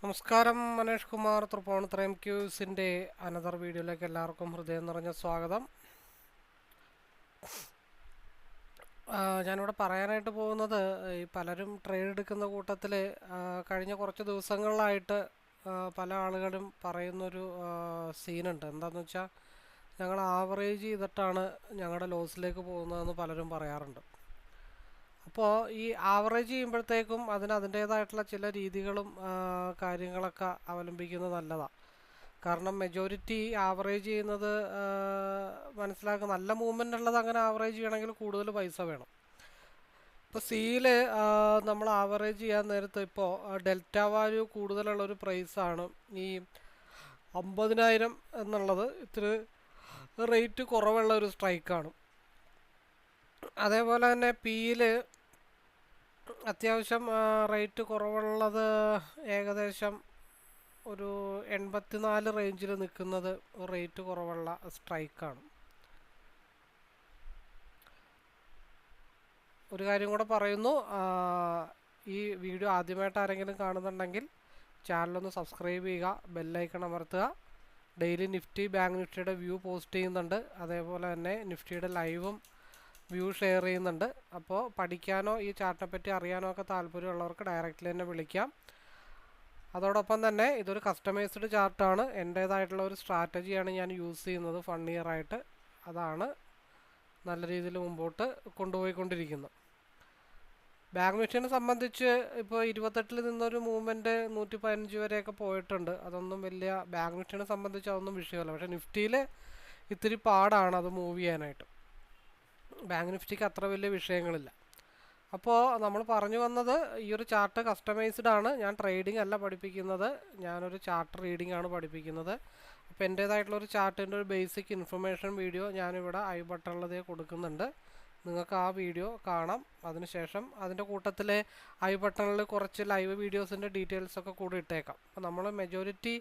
നമസ്കാരം മനേഷ് കുമാർ തൃപ്പൂണിത്തുറ ക്യൂസിന്റെ അനദർ വീഡിയോയിലേക്ക് എല്ലാവർക്കും ഹൃദയം നിറഞ്ഞ സ്വാഗതം. ഞാനിവിടെ പറയാനായിട്ട് പോകുന്നത് ഈ പലരും ട്രേഡ് എടുക്കുന്ന കൂട്ടത്തിൽ കഴിഞ്ഞ കുറച്ച് ദിവസങ്ങളിലായിട്ട് പല ആളുകളും പറയുന്നൊരു സീനുണ്ട്. എന്താണെന്ന് വെച്ചാൽ ഞങ്ങൾ ആവറേജ് ചെയ്തിട്ടാണ് ഞങ്ങളുടെ ലോസിലേക്ക് പോകുന്നതെന്ന് പലരും പറയാറുണ്ട്. അപ്പോൾ ഈ ആവറേജ് ചെയ്യുമ്പോഴത്തേക്കും അതിന് അതിന്റേതായിട്ടുള്ള ചില രീതികളും കാര്യങ്ങളൊക്കെ അവലംബിക്കുന്നത് നല്ലതാണ് കാരണം മെജോറിറ്റി ആവറേജ് ചെയ്യുന്നത് മനസ്സിലാക്കുക നല്ല മൂവ്മെന്റ് ഉള്ളത് അങ്ങനെ ആവറേജ് ചെയ്യണമെങ്കിൽ കൂടുതൽ പൈസ വേണം. ഇപ്പോൾ സിയിൽ നമ്മൾ ആവറേജ് ചെയ്യാൻ നേരത്ത് ഇപ്പോൾ ഡെൽറ്റ വാല്യൂ കൂടുതലുള്ള ഒരു പ്രൈസാണ് ഈ അമ്പതിനായിരം എന്നുള്ളത് ഇത്തിരി റേറ്റ് കുറവുള്ള ഒരു സ്ട്രൈക്കാണ് അതേപോലെ തന്നെ പിയിൽ അത്യാവശ്യം റേറ്റ് കുറവുള്ളത് ഏകദേശം ഒരു എൺപത്തിനാല് റേഞ്ചിൽ നിൽക്കുന്നത് റേറ്റ് കുറവുള്ള സ്ട്രൈക്കാണ്. ഒരു കാര്യം കൂടെ പറയുന്നു ഈ വീഡിയോ ആദ്യമായിട്ട് ആരെങ്കിലും കാണുന്നുണ്ടെങ്കിൽ ചാനലൊന്ന് സബ്സ്ക്രൈബ് ചെയ്യുക ബെല്ലൈക്കൺ അമർത്തുക. ഡെയിലി നിഫ്റ്റി ബാങ്ക് നിഫ്റ്റിയുടെ വ്യൂ പോസ്റ്റ് ചെയ്യുന്നുണ്ട്. അതേപോലെ തന്നെ നിഫ്റ്റിയുടെ ലൈവും വ്യൂ ഷെയർ ചെയ്യുന്നുണ്ട്. അപ്പോൾ പഠിക്കാനോ ഈ ചാർട്ടിനെ പറ്റി അറിയാനോ ഒക്കെ താല്പര്യമുള്ളവർക്ക് ഡയറക്റ്റ്ലി തന്നെ വിളിക്കാം. അതോടൊപ്പം തന്നെ ഇതൊരു കസ്റ്റമൈസ്ഡ് ചാർട്ടാണ് എന്റേതായിട്ടുള്ള ഒരു സ്ട്രാറ്റജിയാണ് ഞാൻ യൂസ് ചെയ്യുന്നത് ഫൺ ഇയർ ആയിട്ട്. അതാണ് നല്ല രീതിയിൽ മുമ്പോട്ട് കൊണ്ടുപോയിക്കൊണ്ടിരിക്കുന്നത്. ബാങ്ക് നിഫ്റ്റിനെ സംബന്ധിച്ച് ഇപ്പോൾ ഇരുപത്തെട്ടിൽ നിന്നൊരു മൂവ്മെന്റ് നൂറ്റി പതിനഞ്ച് വരെയൊക്കെ പോയിട്ടുണ്ട്. അതൊന്നും വലിയ ബാങ്ക് നിഫ്റ്റിനെ സംബന്ധിച്ച് അതൊന്നും വിഷയമല്ല. പക്ഷേ നിഫ്റ്റിയിൽ ഇത്തിരി പാടാണ് അത് മൂവ് ചെയ്യാനായിട്ട്. ബാങ്ക് നിഫ്റ്റിക്ക് അത്ര വലിയ വിഷയങ്ങളില്ല. അപ്പോൾ നമ്മൾ പറഞ്ഞു വന്നത് ഈ ഒരു ചാർട്ട് കസ്റ്റമൈസ്ഡ് ആണ്. ഞാൻ ട്രേഡിംഗ് അല്ല പഠിപ്പിക്കുന്നത്. ഞാനൊരു ചാർട്ട് റീഡിംഗ് ആണ് പഠിപ്പിക്കുന്നത്. അപ്പോൾ എന്റേതായിട്ടുള്ളൊരു ചാർട്ടിന്റെ ഒരു ബേസിക് ഇൻഫർമേഷൻ വീഡിയോ ഞാനിവിടെ ഐ ബട്ടണിലതേ കൊടുക്കുന്നുണ്ട്. നിങ്ങൾക്ക് ആ വീഡിയോ കാണാം. അതിനുശേഷം അതിന്റെ കൂട്ടത്തിൽ ഐ ബട്ടണിൽ കുറച്ച് ലൈവ് വീഡിയോസിന്റെ ഡീറ്റെയിൽസൊക്കെ കൂടി ഇട്ടേക്കാം. അപ്പോൾ നമ്മൾ മെജോറിറ്റി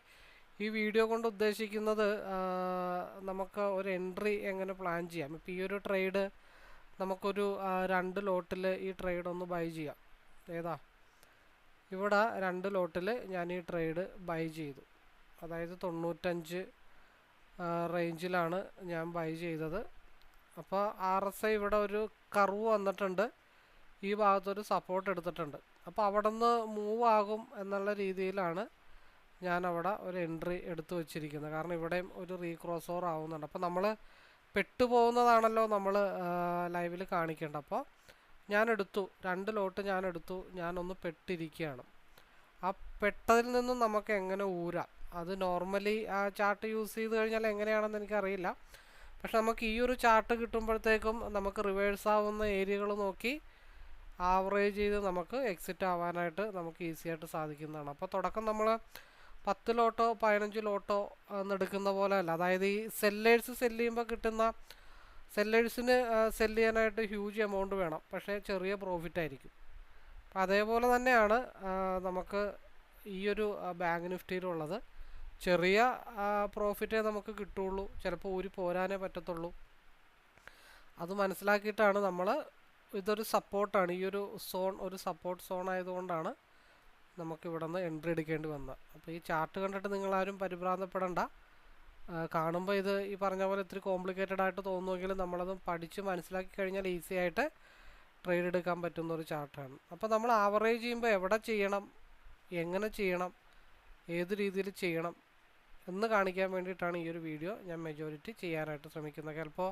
ഈ വീഡിയോ കൊണ്ട് ഉദ്ദേശിക്കുന്നത് നമുക്ക് ഒരു എൻട്രി എങ്ങനെ പ്ലാൻ ചെയ്യാം. ഇപ്പോൾ ഈ ഒരു ട്രേഡ് നമുക്കൊരു രണ്ട് ലോട്ടിൽ ഈ ട്രേഡ് ഒന്ന് ബൈ ചെയ്യാം. ഏതാ? ഇവിടെ രണ്ട് ലോട്ടിൽ ഞാൻ ഈ ട്രേഡ് ബൈ ചെയ്തു. അതായത് തൊണ്ണൂറ്റഞ്ച് റേഞ്ചിലാണ് ഞാൻ ബൈ ചെയ്തത്. അപ്പോൾ ആർ എസ് ഐ ഇവിടെ ഒരു കർവ് വന്നിട്ടുണ്ട്. ഈ ഭാഗത്തൊരു സപ്പോർട്ട് എടുത്തിട്ടുണ്ട്. അപ്പോൾ അവിടെ നിന്ന് മൂവ് ആകും എന്നുള്ള രീതിയിലാണ് ഞാൻ ഒരു എൻട്രി എടുത്തു വച്ചിരിക്കുന്നത്. കാരണം ഇവിടെയും ഒരു റീക്രോസ് ഓവർ ആവുന്നുണ്ട്. അപ്പോൾ നമ്മൾ പെട്ടുപോകുന്നതാണല്ലോ നമ്മൾ ലൈവിൽ കാണിക്കേണ്ടത്. അപ്പോൾ ഞാൻ എടുത്തു രണ്ട് ലോട്ട് ഞാൻ എടുത്തു ഞാനൊന്ന് പെട്ടിരിക്കുകയാണ്. ആ പെട്ടതിൽ നിന്നും നമുക്ക് എങ്ങനെ ഊരാം? അത് നോർമലി ആ ചാർട്ട് യൂസ് ചെയ്ത് കഴിഞ്ഞാൽ എങ്ങനെയാണെന്ന് എനിക്കറിയില്ല. പക്ഷെ നമുക്ക് ഈ ഒരു ചാർട്ട് കിട്ടുമ്പോഴത്തേക്കും നമുക്ക് റിവേഴ്സ് ആവുന്ന ഏരിയകൾ നോക്കി ആവറേജ് ചെയ്ത് നമുക്ക് എക്സിറ്റ് ആവാനായിട്ട് നമുക്ക് ഈസി ആയിട്ട് സാധിക്കുന്നതാണ്. അപ്പോൾ തുടക്കം നമ്മൾ പത്ത് ലോട്ടോ പതിനഞ്ച് ലോട്ടോ എന്നെടുക്കുന്ന പോലെ അല്ല അതായത് ഈ സെല്ലേഴ്സ് സെല്ല് ചെയ്യുമ്പോൾ കിട്ടുന്ന സെല്ലേഴ്സിന് സെല്ല് ചെയ്യാനായിട്ട് ഹ്യൂജ് എമൗണ്ട് വേണം. പക്ഷേ ചെറിയ പ്രോഫിറ്റ് ആയിരിക്കും. അപ്പം അതേപോലെ തന്നെയാണ് നമുക്ക് ഈ ഒരു ബാങ്ക് നിഫ്റ്റിയിലുള്ളത് ചെറിയ പ്രോഫിറ്റേ നമുക്ക് കിട്ടുള്ളൂ. ചിലപ്പോൾ ഊരി പോരാനേ പറ്റത്തുള്ളൂ. അത് മനസ്സിലാക്കിയിട്ടാണ് നമ്മൾ ഇതൊരു സപ്പോർട്ടാണ് ഈ ഒരു സോൺ ഒരു സപ്പോർട്ട് സോൺ ആയതുകൊണ്ടാണ് നമുക്ക് ഇവിടെ നിന്ന് എൻട്രി എടുക്കേണ്ടി വന്നത് അപ്പോൾ ഈ ചാർട്ട് കണ്ടിട്ട് നിങ്ങളാരും പരിഭ്രാന്തപ്പെടേണ്ട. കാണുമ്പോൾ ഇത് ഈ പറഞ്ഞ പോലെ ഇത്തിരി കോംപ്ലിക്കേറ്റഡ് ആയിട്ട് തോന്നുമെങ്കിലും നമ്മളത് പഠിച്ച് മനസ്സിലാക്കി കഴിഞ്ഞാൽ ഈസി ആയിട്ട് ട്രേഡ് എടുക്കാൻ പറ്റുന്ന ഒരു ചാർട്ടാണ് അപ്പോൾ നമ്മൾ ആവറേജ് ചെയ്യുമ്പോൾ എവിടെ ചെയ്യണം? എങ്ങനെ ചെയ്യണം? ഏത് രീതിയിൽ ചെയ്യണം? എന്ന് കാണിക്കാൻ വേണ്ടിയിട്ടാണ് ഈ ഒരു വീഡിയോ ഞാൻ മെജോറിറ്റി ചെയ്യാനായിട്ട് ശ്രമിക്കുന്നത്. ചിലപ്പോൾ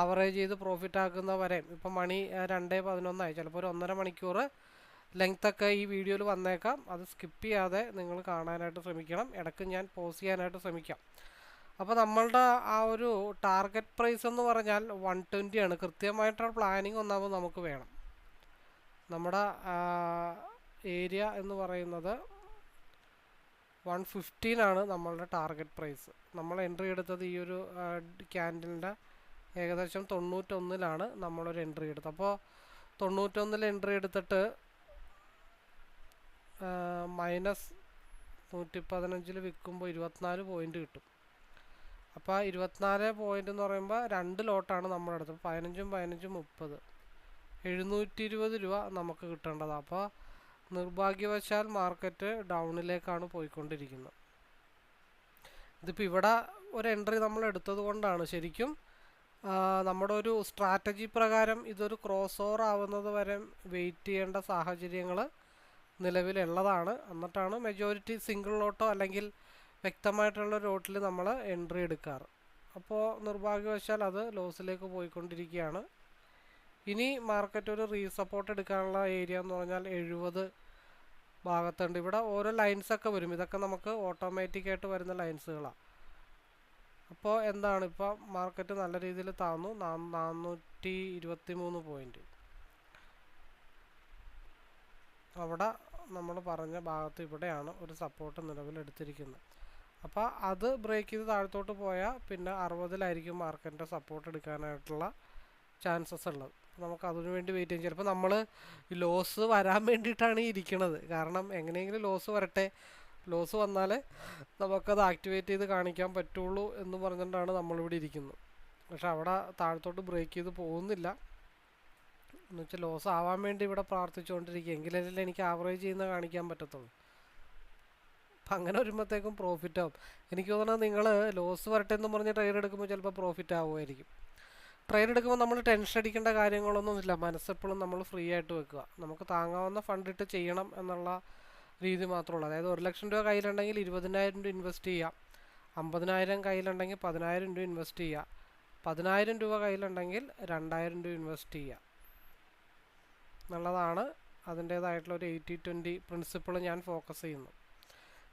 ആവറേജ് ചെയ്ത് പ്രോഫിറ്റ് ആക്കുന്ന വരെ ഇപ്പം മണി രണ്ടേ പതിനൊന്നായി. ചിലപ്പോൾ ഒരു ഒന്നര മണിക്കൂർ ലെങ്ത്തൊക്കെ ഈ വീഡിയോയിൽ വന്നേക്കാം. അത് സ്കിപ്പ് ചെയ്യാതെ നിങ്ങൾ കാണാനായിട്ട് ശ്രമിക്കണം. ഇടയ്ക്ക് ഞാൻ പോസ് ചെയ്യാനായിട്ട് ശ്രമിക്കാം. അപ്പോൾ നമ്മളുടെ ആ ഒരു ടാർഗറ്റ് പ്രൈസ് എന്ന് പറഞ്ഞാൽ വൺ ട്വന്റി ആണ്. കൃത്യമായിട്ടുള്ള പ്ലാനിങ് ഒന്നാമത് നമുക്ക് വേണം. നമ്മുടെ ഏരിയ എന്ന് പറയുന്നത് വൺ ഫിഫ്റ്റീൻ ആണ് നമ്മളുടെ ടാർഗറ്റ് പ്രൈസ് നമ്മൾ എൻട്രി എടുത്തത് ഈ ഒരു ക്യാൻഡലിന്റെ ഏകദേശം തൊണ്ണൂറ്റൊന്നിലാണ് നമ്മളൊരു എൻട്രി എടുത്തത്. അപ്പോൾ തൊണ്ണൂറ്റൊന്നിൽ എൻട്രി എടുത്തിട്ട് മൈനസ് നൂറ്റി പതിനഞ്ചിൽ വിൽക്കുമ്പോൾ ഇരുപത്തിനാല് പോയിന്റ് കിട്ടും. അപ്പോൾ ഇരുപത്തിനാല് പോയിന്റ് എന്ന് പറയുമ്പോൾ രണ്ട് ലോട്ടാണ് നമ്മുടെ അടുത്ത്. പതിനഞ്ചും പതിനഞ്ചും മുപ്പത്. എഴുന്നൂറ്റി ഇരുപത് രൂപ നമുക്ക് കിട്ടേണ്ടത്. അപ്പോൾ നിർഭാഗ്യവശാൽ മാർക്കറ്റ് ഡൗണിലേക്കാണ് പോയിക്കൊണ്ടിരിക്കുന്നത്. ഇതിപ്പോൾ ഇവിടെ ഒരു എൻട്രി നമ്മൾ എടുത്തത് കൊണ്ടാണ് ശരിക്കും നമ്മുടെ ഒരു സ്ട്രാറ്റജി പ്രകാരം ഇതൊരു ക്രോസ് ഓവർ ആവുന്നത് വരെ വെയിറ്റ് ചെയ്യേണ്ട സാഹചര്യങ്ങൾ നിലവിലുള്ളതാണ്. എന്നിട്ടാണ് മെജോറിറ്റി സിംഗിൾ ലോട്ടോ അല്ലെങ്കിൽ വ്യക്തമായിട്ടുള്ള റോട്ടിൽ നമ്മൾ എൻട്രി എടുക്കാറ്. അപ്പോൾ നിർഭാഗ്യവശാൽ അത് ലോസിലേക്ക് പോയിക്കൊണ്ടിരിക്കുകയാണ്. ഇനി മാർക്കറ്റ് ഒരു റീസപ്പോർട്ട് എടുക്കാനുള്ള ഏരിയ എന്ന് പറഞ്ഞാൽ എഴുപത് ഭാഗത്തുണ്ട്. ഇവിടെ ഓരോ ലൈൻസൊക്കെ വരും. ഇതൊക്കെ നമുക്ക് ഓട്ടോമാറ്റിക്കായിട്ട് വരുന്ന ലൈൻസുകളാണ് അപ്പോൾ എന്താണ്? ഇപ്പോൾ മാർക്കറ്റ് നല്ല രീതിയിൽ താന്നു. നാനൂറ്റി ഇരുപത്തി മൂന്ന് പോയിന്റ് അവിടെ നമ്മൾ പറഞ്ഞ ഭാഗത്ത് ഇവിടെയാണ് ഒരു സപ്പോർട്ട് നിലവിലെടുത്തിരിക്കുന്നത്. അപ്പോൾ അത് ബ്രേക്ക് ചെയ്ത് താഴത്തോട്ട് പോയാൽ പിന്നെ അറുപതിലായിരിക്കും മാർക്കറ്റിന്റെ സപ്പോർട്ട് എടുക്കാനായിട്ടുള്ള ചാൻസസ് ഉള്ളത്. നമുക്ക് അതിനു വേണ്ടി വെയിറ്റ് ചെയ്യും. ചിലപ്പോൾ നമ്മൾ ലോസ് വരാൻ വേണ്ടിയിട്ടാണ് ഇരിക്കുന്നത് കാരണം എങ്ങനെയെങ്കിലും ലോസ് വരട്ടെ. ലോസ് വന്നാൽ നമുക്കത് ആക്ടിവേറ്റ് ചെയ്ത് കാണിക്കാൻ പറ്റുള്ളൂ എന്ന് പറഞ്ഞിട്ടാണ് നമ്മളിവിടെ ഇരിക്കുന്നത്. പക്ഷെ അവിടെ താഴത്തോട്ട് ബ്രേക്ക് ചെയ്ത് പോകുന്നില്ല. എന്ന് വെച്ചാൽ ലോസ് ആവാൻ വേണ്ടി ഇവിടെ പ്രാർത്ഥിച്ചുകൊണ്ടിരിക്കുക എങ്കിലല്ലേ എനിക്ക് ആവറേജ് ചെയ്യുന്ന കാണിക്കാൻ പറ്റത്തുള്ളൂ. അപ്പം അങ്ങനെ വരുമ്പോഴത്തേക്കും പ്രോഫിറ്റ് ആവും. എനിക്ക് തോന്നുന്നത് നിങ്ങൾ ലോസ് വരട്ടെ എന്ന് പറഞ്ഞ് ട്രേഡ് എടുക്കുമ്പോൾ ചിലപ്പോൾ പ്രോഫിറ്റ് ആവുമായിരിക്കും. ട്രേഡ് എടുക്കുമ്പോൾ നമ്മൾ ടെൻഷൻ അടിക്കേണ്ട കാര്യങ്ങളൊന്നുമില്ല മനസ്സെപ്പോഴും നമ്മൾ ഫ്രീ ആയിട്ട് വെക്കുക. നമുക്ക് താങ്ങാവുന്ന ഫണ്ട് ഇട്ട് ചെയ്യണം എന്നുള്ള രീതി മാത്രമേ ഉള്ളൂ. അതായത് ഒരു ലക്ഷം രൂപ കയ്യിലുണ്ടെങ്കിൽ ഇരുപതിനായിരം രൂപ ഇൻവെസ്റ്റ് ചെയ്യാം. അമ്പതിനായിരം കയ്യിലുണ്ടെങ്കിൽ പതിനായിരം രൂപ ഇൻവെസ്റ്റ് ചെയ്യുക പതിനായിരം രൂപ കയ്യിലുണ്ടെങ്കിൽ രണ്ടായിരം രൂപ ഇൻവെസ്റ്റ് ചെയ്യുക എന്നുള്ളതാണ് അതിന്റേതായിട്ടുള്ള ഒരു എയ്റ്റി ട്വന്റി പ്രിൻസിപ്പിൾ ഞാൻ ഫോക്കസ് ചെയ്യുന്നു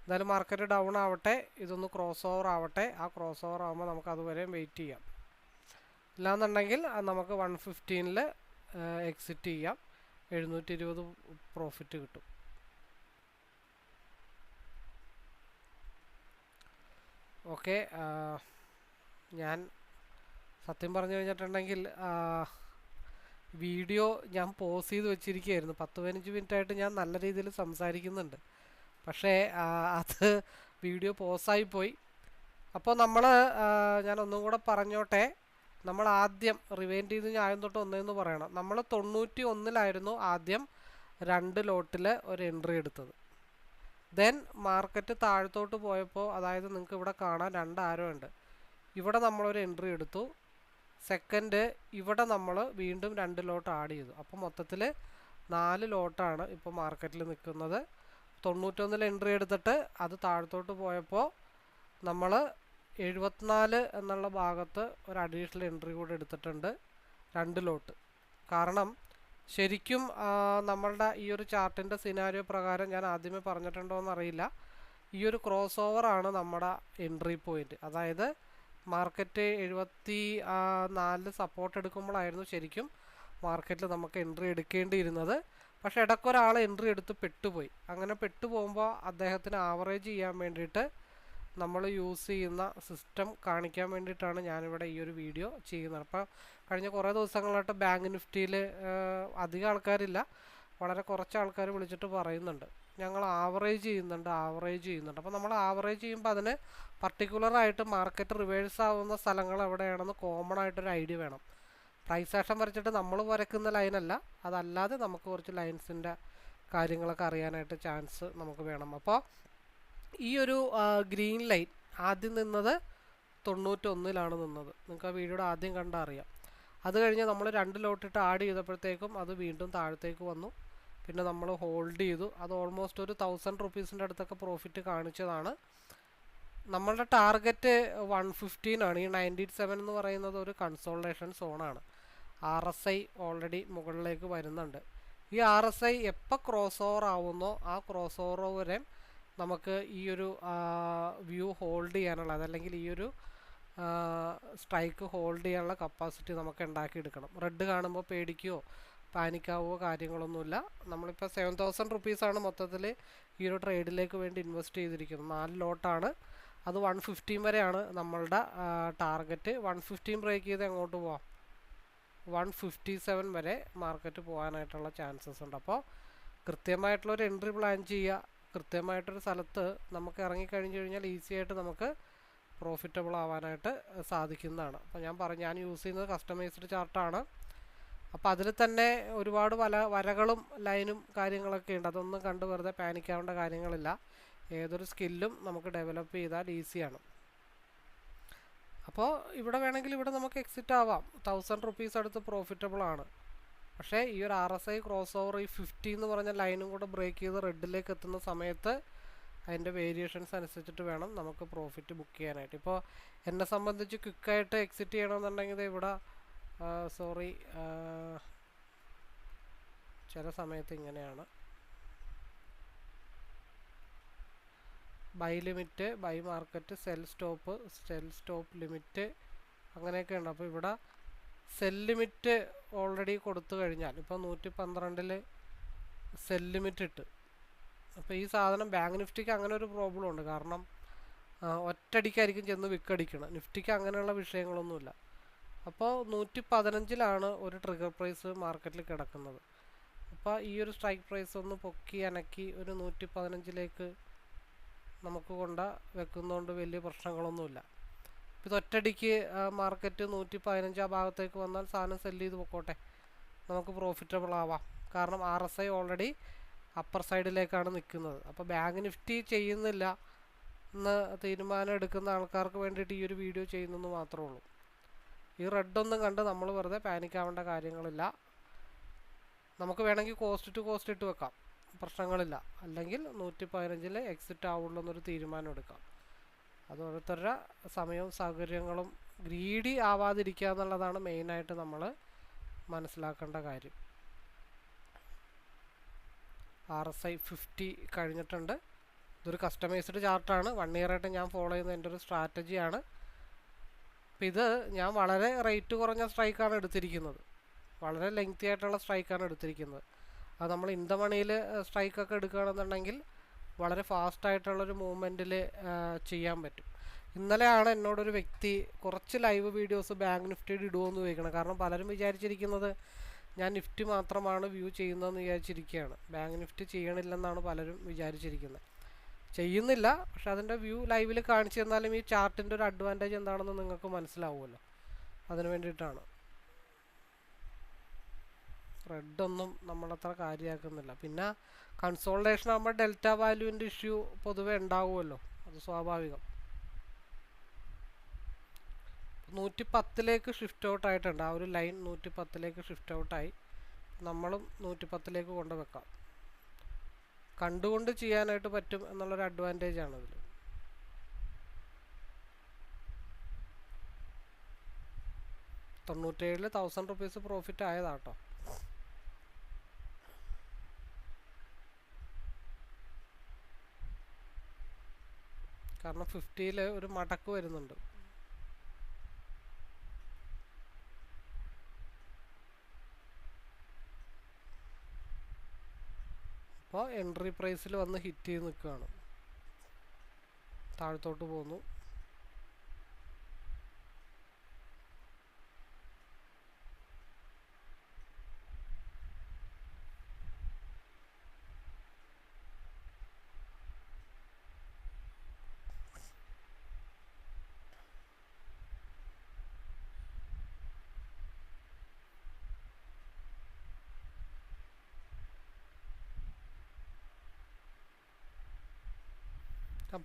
എന്തായാലും മാർക്കറ്റ് ഡൗൺ ആവട്ടെ ഇതൊന്ന് ക്രോസ് ഓവർ ആവട്ടെ. ആ ക്രോസ് ഓവർ ആകുമ്പോൾ നമുക്ക് അതുവരെ വെയിറ്റ് ചെയ്യാം. ഇല്ലാന്നുണ്ടെങ്കിൽ നമുക്ക് വൺ ഫിഫ്റ്റീനിൽ എക്സിറ്റ് ചെയ്യാം. എഴുന്നൂറ്റി ഇരുപത് പ്രോഫിറ്റ് കിട്ടും ഓക്കെ ഞാൻ സത്യം പറഞ്ഞു കഴിഞ്ഞിട്ടുണ്ടെങ്കിൽ വീഡിയോ ഞാൻ പോസ് ചെയ്ത് വെച്ചിരിക്കുകയായിരുന്നു. പത്ത് പതിനഞ്ച് മിനിറ്റ് ആയിട്ട് ഞാൻ നല്ല രീതിയിൽ സംസാരിക്കുന്നുണ്ട്. പക്ഷേ അത് വീഡിയോ പോസായിപ്പോയി. അപ്പോൾ നമ്മൾ ഞാൻ ഒന്നും കൂടെ പറഞ്ഞോട്ടെ. നമ്മൾ ആദ്യം റിവൈൻഡ് ചെയ്ത് ഞാൻ തൊട്ട് ഒന്നേന്ന് പറയണം. നമ്മൾ തൊണ്ണൂറ്റി ഒന്നിലായിരുന്നു ആദ്യം രണ്ട് ലോട്ടിൽ ഒരു എൻട്രി എടുത്തത്. ദെൻ മാർക്കറ്റ് താഴത്തോട്ട് പോയപ്പോൾ അതായത് നിങ്ങൾക്ക് ഇവിടെ കാണാൻ രണ്ട് ആരോ ഉണ്ട്. ഇവിടെ നമ്മളൊരു എൻട്രി എടുത്തു. സെക്കൻഡ് ഇവിടെ നമ്മൾ വീണ്ടും രണ്ട് ലോട്ട് ആഡ് ചെയ്തു. അപ്പോൾ മൊത്തത്തിൽ നാല് ലോട്ടാണ് ഇപ്പോൾ മാർക്കറ്റിൽ നിൽക്കുന്നത് തൊണ്ണൂറ്റൊന്നിൽ എൻട്രി എടുത്തിട്ട് അത് താഴത്തോട്ട് പോയപ്പോൾ നമ്മൾ എഴുപത്തിനാല് എന്നുള്ള ഭാഗത്ത് ഒരു അഡീഷണൽ എൻട്രി കൂടെ എടുത്തിട്ടുണ്ട് രണ്ട് ലോട്ട്. കാരണം ശരിക്കും നമ്മളുടെ ഈ ഒരു ചാർട്ടിന്റെ സിനാരിയോ പ്രകാരം ഞാൻ ആദ്യമേ പറഞ്ഞിട്ടുണ്ടോ എന്നറിയില്ല ഈ ഒരു ക്രോസ് ഓവറാണ് നമ്മുടെ എൻട്രി പോയിന്റ് അതായത് മാർക്കറ്റ് എഴുപത്തി ആ, നാലിൽ സപ്പോർട്ട് എടുക്കുമ്പോഴായിരുന്നു ശരിക്കും മാർക്കറ്റിൽ നമുക്ക് എൻട്രി എടുക്കേണ്ടിയിരുന്നത്. പക്ഷേ ഇടയ്ക്കൊരാൾ എൻട്രി എടുത്ത് പെട്ടുപോയി. അങ്ങനെ പെട്ടുപോകുമ്പോൾ അദ്ദേഹത്തിന് ആവറേജ് ചെയ്യാൻ വേണ്ടിയിട്ട് നമ്മൾ യൂസ് ചെയ്യുന്ന സിസ്റ്റം കാണിക്കാൻ വേണ്ടിയിട്ടാണ് ഞാനിവിടെ ഈ ഒരു വീഡിയോ ചെയ്യുന്നത്. അപ്പോൾ കഴിഞ്ഞ കുറേ ദിവസങ്ങളായിട്ട് ബാങ്ക് നിഫ്റ്റിയിൽ അധികം ആൾക്കാരില്ല. വളരെ കുറച്ച് ആൾക്കാർ വിളിച്ചിട്ട് പറയുന്നുണ്ട്. ഞങ്ങൾ ആവറേജ് ചെയ്യുന്നുണ്ട് ആവറേജ് ചെയ്യുന്നുണ്ട്. അപ്പോൾ നമ്മൾ ആവറേജ് ചെയ്യുമ്പോൾ അതിന് പർട്ടിക്കുലറായിട്ട് മാർക്കറ്റ് റിവേഴ്സ് ആവുന്ന സ്ഥലങ്ങൾ എവിടെയാണെന്ന് കോമൺ ആയിട്ടൊരു ഐഡിയ വേണം. പ്രൈസ് ആക്ഷൻ വരച്ചിട്ട് നമ്മൾ വരയ്ക്കുന്ന ലൈനല്ല അതല്ലാതെ നമുക്ക് കുറച്ച് ലൈൻസിന്റെ കാര്യങ്ങളൊക്കെ അറിയാനായിട്ട് ചാൻസ് നമുക്ക് വേണം. അപ്പോൾ ഈ ഒരു ഗ്രീൻ ലൈൻ ആദ്യം നിന്നത് തൊണ്ണൂറ്റൊന്നിലാണ് നിന്നത്. നിങ്ങൾക്ക് ആ വീഡിയോയുടെ ആദ്യം കണ്ടാൽ അത് കഴിഞ്ഞ് നമ്മൾ രണ്ട് ലോട്ടിട്ട് ആഡ് ചെയ്തപ്പോഴത്തേക്കും അത് വീണ്ടും താഴത്തേക്ക് വന്നു. പിന്നെ നമ്മൾ ഹോൾഡ് ചെയ്തു. അത് ഓൾമോസ്റ്റ് ഒരു തൗസൻഡ് റുപ്പീസിന്റെ അടുത്തൊക്കെ പ്രോഫിറ്റ് കാണിച്ചതാണ്. നമ്മളുടെ ടാർഗറ്റ് വൺ ഫിഫ്റ്റീൻ ആണ്. ഈ നയന്റി സെവൻ എന്ന് പറയുന്നത് ഒരു കൺസോൾട്ടേഷൻ സോണാണ് ആർ എസ് ഐ ഓൾറെഡി മുകളിലേക്ക് വരുന്നുണ്ട്. ഈ ആർ എസ് ഐ എപ്പോൾ ക്രോസ് ഓവർ ആവുന്നോ ആ ക്രോസ് ഓവർ വരെ നമുക്ക് ഈ ഒരു വ്യൂ ഹോൾഡ് ചെയ്യാനുള്ള അതല്ലെങ്കിൽ ഈ ഒരു സ്ട്രൈക്ക് ഹോൾഡ് ചെയ്യാനുള്ള കപ്പാസിറ്റി നമുക്ക് ഉണ്ടാക്കിയെടുക്കണം. റെഡ് കാണുമ്പോൾ പേടിക്കുകയോ പാനിക്കാവുകയോ കാര്യങ്ങളൊന്നുമില്ല. നമ്മളിപ്പോൾ സെവൻ തൗസൻഡ് റുപ്പീസാണ് മൊത്തത്തിൽ ഈ ഒരു ട്രേഡിലേക്ക് വേണ്ടി ഇൻവെസ്റ്റ് ചെയ്തിരിക്കുന്നത്. നാല് ലോട്ടാണ് അത് വൺ ഫിഫ്റ്റീൻ വരെയാണ് നമ്മളുടെ ടാർഗറ്റ് വൺ ഫിഫ്റ്റീൻ ബ്രേക്ക് ചെയ്ത് എങ്ങോട്ട് പോവാം? വൺ ഫിഫ്റ്റി സെവൻ വരെ മാർക്കറ്റ് പോകാനായിട്ടുള്ള ചാൻസസ് ഉണ്ട്. അപ്പോൾ കൃത്യമായിട്ടുള്ളൊരു എൻട്രി പ്ലാൻ ചെയ്യുക. കൃത്യമായിട്ടൊരു സ്ഥലത്ത് നമുക്ക് ഇറങ്ങിക്കഴിഞ്ഞ് കഴിഞ്ഞാൽ ഈസി ആയിട്ട് നമുക്ക് പ്രോഫിറ്റബിൾ ആവാനായിട്ട് സാധിക്കുന്നതാണ്. അപ്പോൾ ഞാൻ പറഞ്ഞു ഞാൻ യൂസ് ചെയ്യുന്നത് കസ്റ്റമൈസ്ഡ് ചാർട്ടാണ് അപ്പോൾ അതിൽ തന്നെ ഒരുപാട് വല വരകളും ലൈനും കാര്യങ്ങളൊക്കെ ഉണ്ട്. അതൊന്നും കണ്ട് വെറുതെ പാനിക്കാവേണ്ട കാര്യങ്ങളില്ല. ഏതൊരു സ്കില്ലും നമുക്ക് ഡെവലപ്പ് ചെയ്താൽ ഈസിയാണ് അപ്പോൾ ഇവിടെ വേണമെങ്കിൽ ഇവിടെ നമുക്ക് എക്സിറ്റ് ആവാം. തൗസൻഡ് റുപ്പീസ് അടുത്ത് പ്രോഫിറ്റബിൾ ആണ്. പക്ഷേ ഈ ഒരു R S I cross over ഈ ഫിഫ്റ്റി എന്ന് പറഞ്ഞ ലൈനും കൂടെ ബ്രേക്ക് ചെയ്ത് റെഡിലേക്ക് എത്തുന്ന സമയത്ത് അതിന്റെ വേരിയേഷൻസ് അനുസരിച്ചിട്ട് വേണം നമുക്ക് പ്രോഫിറ്റ് ബുക്ക് ചെയ്യാനായിട്ട്. ഇപ്പോൾ എന്നെ സംബന്ധിച്ച് ക്വിക്കായിട്ട് എക്സിറ്റ് ചെയ്യണമെന്നുണ്ടെങ്കിൽ ഇവിടെ സോറി ചില സമയത്ത് ഇങ്ങനെയാണ്. Buy limit buy market sell stop sell stop limit അങ്ങനെയൊക്കെ ഉണ്ട്. അപ്പോൾ ഇവിടെ സെൽ ലിമിറ്റ് ഓൾറെഡി കൊടുത്തു കഴിഞ്ഞാൽ ഇപ്പോൾ നൂറ്റി പന്ത്രണ്ടിൽ സെൽ ലിമിറ്റ് ഇട്ട്. അപ്പോൾ ഈ സാധനം ബാങ്ക് നിഫ്റ്റിക്ക് അങ്ങനെ ഒരു പ്രോബ്ലം ഉണ്ട്. കാരണം ഒറ്റടിക്കായിരിക്കും ചെന്ന് വിക്കടിക്കണം നിഫ്റ്റിക്ക് അങ്ങനെയുള്ള വിഷയങ്ങളൊന്നുമില്ല. അപ്പോൾ നൂറ്റി പതിനഞ്ചിലാണ് ഒരു ട്രിഗർ പ്രൈസ് മാർക്കറ്റിൽ കിടക്കുന്നത്. അപ്പോൾ ഈ ഒരു സ്ട്രൈക്ക് പ്രൈസ് ഒന്ന് പൊക്കി അനക്കി ഒരു നൂറ്റി പതിനഞ്ചിലേക്ക് നമുക്ക് കൊണ്ട വെക്കുന്നതുകൊണ്ട് വലിയ പ്രശ്നങ്ങളൊന്നുമില്ല. ഇപ്പോൾ ഇത് ഒറ്റയടിക്ക് മാർക്കറ്റ് നൂറ്റി പതിനഞ്ച് ആ ഭാഗത്തേക്ക് വന്നാൽ സാധനം സെല്ല് ചെയ്ത് പൊക്കോട്ടെ. നമുക്ക് പ്രോഫിറ്റബിൾ ആവാം. കാരണം R S I already upper സൈഡിലേക്കാണ് നിൽക്കുന്നത് അപ്പോൾ ബാങ്ക് നിഫ്റ്റി ചെയ്യുന്നില്ല എന്ന് തീരുമാനം എടുക്കുന്ന ആൾക്കാർക്ക് വേണ്ടിയിട്ട് ഈ ഒരു വീഡിയോ ചെയ്യുന്നെന്ന് മാത്രമേ ഉള്ളൂ. ഈ റെഡ് ഒന്നും കണ്ട് നമ്മൾ വെറുതെ പാനിക് ആവേണ്ട കാര്യങ്ങളില്ല. നമുക്ക് വേണമെങ്കിൽ കോസ്റ്റ് ടു കോസ്റ്റ് ഇട്ട് വെക്കാം. പ്രശ്നങ്ങളില്ല. അല്ലെങ്കിൽ നൂറ്റി പതിനഞ്ചിൽ എക്സിറ്റ് ആവുള്ളൂ എന്നൊരു തീരുമാനം എടുക്കാം. അത് ഓരോരുത്തരുടെ സമയവും സൗകര്യങ്ങളും ഗ്രീഡി ആവാതിരിക്കുക എന്നുള്ളതാണ് മെയിനായിട്ട് നമ്മൾ മനസ്സിലാക്കേണ്ട കാര്യം. ആർ എസ് ഐ ഫിഫ്റ്റി കഴിഞ്ഞിട്ടുണ്ട്. ഇതൊരു കസ്റ്റമൈസ്ഡ് ചാർട്ടാണ് വൺ ഇയറായിട്ട് ഞാൻ ഫോളോ ചെയ്യുന്ന എന്റെ ഒരു സ്ട്രാറ്റജിയാണ് അപ്പം ഇത് ഞാൻ വളരെ റേറ്റ് കുറഞ്ഞ സ്ട്രൈക്കാണ് എടുത്തിരിക്കുന്നത്. വളരെ ലെങ്തി ആയിട്ടുള്ള സ്ട്രൈക്കാണ് എടുത്തിരിക്കുന്നത്. അത് നമ്മൾ ഇൻ ദ മണിയിൽ സ്ട്രൈക്കൊക്കെ എടുക്കുകയാണെന്നുണ്ടെങ്കിൽ വളരെ ഫാസ്റ്റായിട്ടുള്ളൊരു മൂവ്മെന്റിൽ ചെയ്യാൻ പറ്റും. ഇന്നലെയാണ് എന്നോടൊരു വ്യക്തി കുറച്ച് ലൈവ് വീഡിയോസ് ബാങ്ക് നിഫ്റ്റിയുടെ ഇടുമെന്ന് ചോദിക്കണം. കാരണം പലരും വിചാരിച്ചിരിക്കുന്നത് ഞാൻ നിഫ്റ്റി മാത്രമാണ് വ്യൂ ചെയ്യുന്നതെന്ന് വിചാരിച്ചിരിക്കുകയാണ്. ബാങ്ക് നിഫ്റ്റി ചെയ്യണില്ലെന്നാണ് പലരും വിചാരിച്ചിരിക്കുന്നത്. ചെയ്യുന്നില്ല. പക്ഷെ അതിന്റെ വ്യൂ ലൈവിൽ കാണിച്ചു തന്നാലും ഈ ചാർട്ടിന്റെ ഒരു അഡ്വാന്റേജ് എന്താണെന്ന് നിങ്ങൾക്ക് മനസ്സിലാവുമല്ലോ. അതിന് വേണ്ടിയിട്ടാണ്. റെഡ് ഒന്നും നമ്മളത്ര കാര്യമാക്കുന്നില്ല. പിന്നെ കൺസോൾട്ടേഷൻ ആകുമ്പോൾ ഡെൽറ്റ വാല്യൂവിന്റെ ഇഷ്യൂ പൊതുവെ ഉണ്ടാവുമല്ലോ. അത് സ്വാഭാവികം. നൂറ്റി പത്തിലേക്ക് ഷിഫ്റ്റ് ഔട്ട് ആയിട്ടുണ്ട്. ആ ഒരു ലൈൻ നൂറ്റി പത്തിലേക്ക് ഷിഫ്റ്റ് ഔട്ടായി നമ്മളും നൂറ്റി പത്തിലേക്ക് കൊണ്ടുവെക്കാം. കണ്ടുകൊണ്ട് ചെയ്യാനായിട്ട് പറ്റും എന്നുള്ളൊരു അഡ്വാന്റേജ് ആണ് ഇതിൽ തൊണ്ണൂറ്റേഴിൽ തൗസൻഡ് റുപ്പീസ് പ്രോഫിറ്റ് ആയതാട്ടോ. കാരണം ഫിഫ്റ്റിയിൽ ഒരു മടക്ക് വരുന്നുണ്ട്. അപ്പോൾ എൻട്രി പ്രൈസിൽ വന്ന് ഹിറ്റ് ചെയ്ത് നിൽക്കുകയാണ് താഴത്തോട്ട് പോന്നു.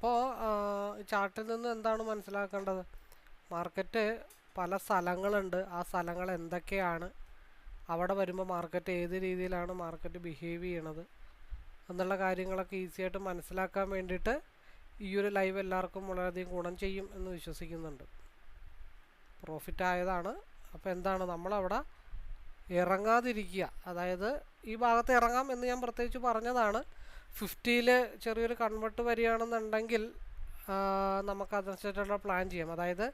അപ്പോൾ ചാർട്ടിൽ നിന്ന് എന്താണ് മനസ്സിലാക്കേണ്ടത്? മാർക്കറ്റ് പല സ്ഥലങ്ങളുണ്ട്. ആ സ്ഥലങ്ങൾ എന്തൊക്കെയാണ്? അവിടെ വരുമ്പോൾ മാർക്കറ്റ് ഏത് രീതിയിലാണ് മാർക്കറ്റ് ബിഹേവ് ചെയ്യണത്? എന്നുള്ള കാര്യങ്ങളൊക്കെ ഈസിയായിട്ട് മനസ്സിലാക്കാൻ വേണ്ടിയിട്ട് ഈ ഒരു ലൈവ് എല്ലാവർക്കും വളരെയധികം ഗുണം ചെയ്യും എന്ന് വിശ്വസിക്കുന്നുണ്ട്. പ്രോഫിറ്റ് ആയതാണ്. അപ്പോൾ എന്താണ്? നമ്മളവിടെ ഇറങ്ങാതിരിക്കുക. അതായത് ഈ ഭാഗത്ത് ഇറങ്ങാം എന്ന് ഞാൻ പ്രത്യേകിച്ച് പറഞ്ഞതാണ്. ഫിഫ്റ്റിയിൽ ചെറിയൊരു കൺവെർട്ട് വരികയാണെന്നുണ്ടെങ്കിൽ ആ, നമുക്ക് അതനുസരിച്ചുള്ള പ്ലാൻ ചെയ്യാം. അതായത്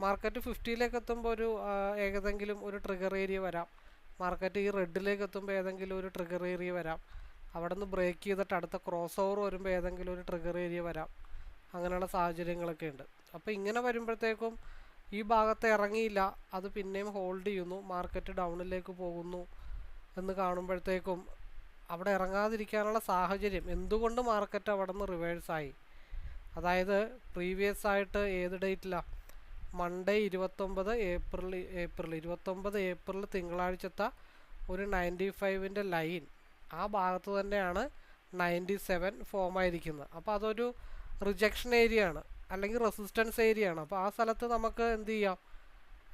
മാർക്കറ്റ് ഫിഫ്റ്റിയിലേക്ക് എത്തുമ്പോൾ ഒരു ഏതെങ്കിലും ഒരു ട്രിഗർ ഏരിയ വരാം. മാർക്കറ്റ് ഈ റെഡിലേക്ക് എത്തുമ്പോൾ ഏതെങ്കിലും ഒരു ട്രിഗർ ഏരിയ വരാം. അവിടെ നിന്ന് ബ്രേക്ക് ചെയ്തിട്ട് അടുത്ത ക്രോസ് ഓവർ വരുമ്പോൾ ഏതെങ്കിലും ഒരു ട്രിഗർ ഏരിയ വരാം. അങ്ങനെയുള്ള സാഹചര്യങ്ങളൊക്കെ ഉണ്ട്. അപ്പോൾ ഇങ്ങനെ വരുമ്പോഴത്തേക്കും ഈ ഭാഗത്ത് ഇറങ്ങിയില്ല അത് പിന്നെയും ഹോൾഡ് ചെയ്യുന്നു മാർക്കറ്റ് ഡൗണിലേക്ക് പോകുന്നു എന്ന് കാണുമ്പോഴത്തേക്കും അവിടെ ഇറങ്ങാതിരിക്കാനുള്ള സാഹചര്യം എന്തുകൊണ്ട് മാർക്കറ്റ് അവിടെ നിന്ന് റിവേഴ്സായി അതായത് പ്രീവിയസ് ആയിട്ട് ഏത് ഡേറ്റിലാണ് മൺഡേ ഇരുപത്തൊമ്പത് ഏപ്രിൽ ഏപ്രിൽ ഇരുപത്തൊമ്പത് ഏപ്രിൽ തിങ്കളാഴ്ചത്തെ ഒരു നയന്റി ഫൈവിന്റെ ലൈൻ ആ ഭാഗത്ത് തന്നെയാണ് നയന്റി സെവൻ ഫോം ആയിരിക്കുന്നത്. അപ്പോൾ അതൊരു റിജക്ഷൻ ഏരിയ ആണ്. അല്ലെങ്കിൽ റെസിസ്റ്റൻസ് ഏരിയ ആണ്. അപ്പോൾ ആ സ്ഥലത്ത് നമുക്ക് എന്ത് ചെയ്യാം?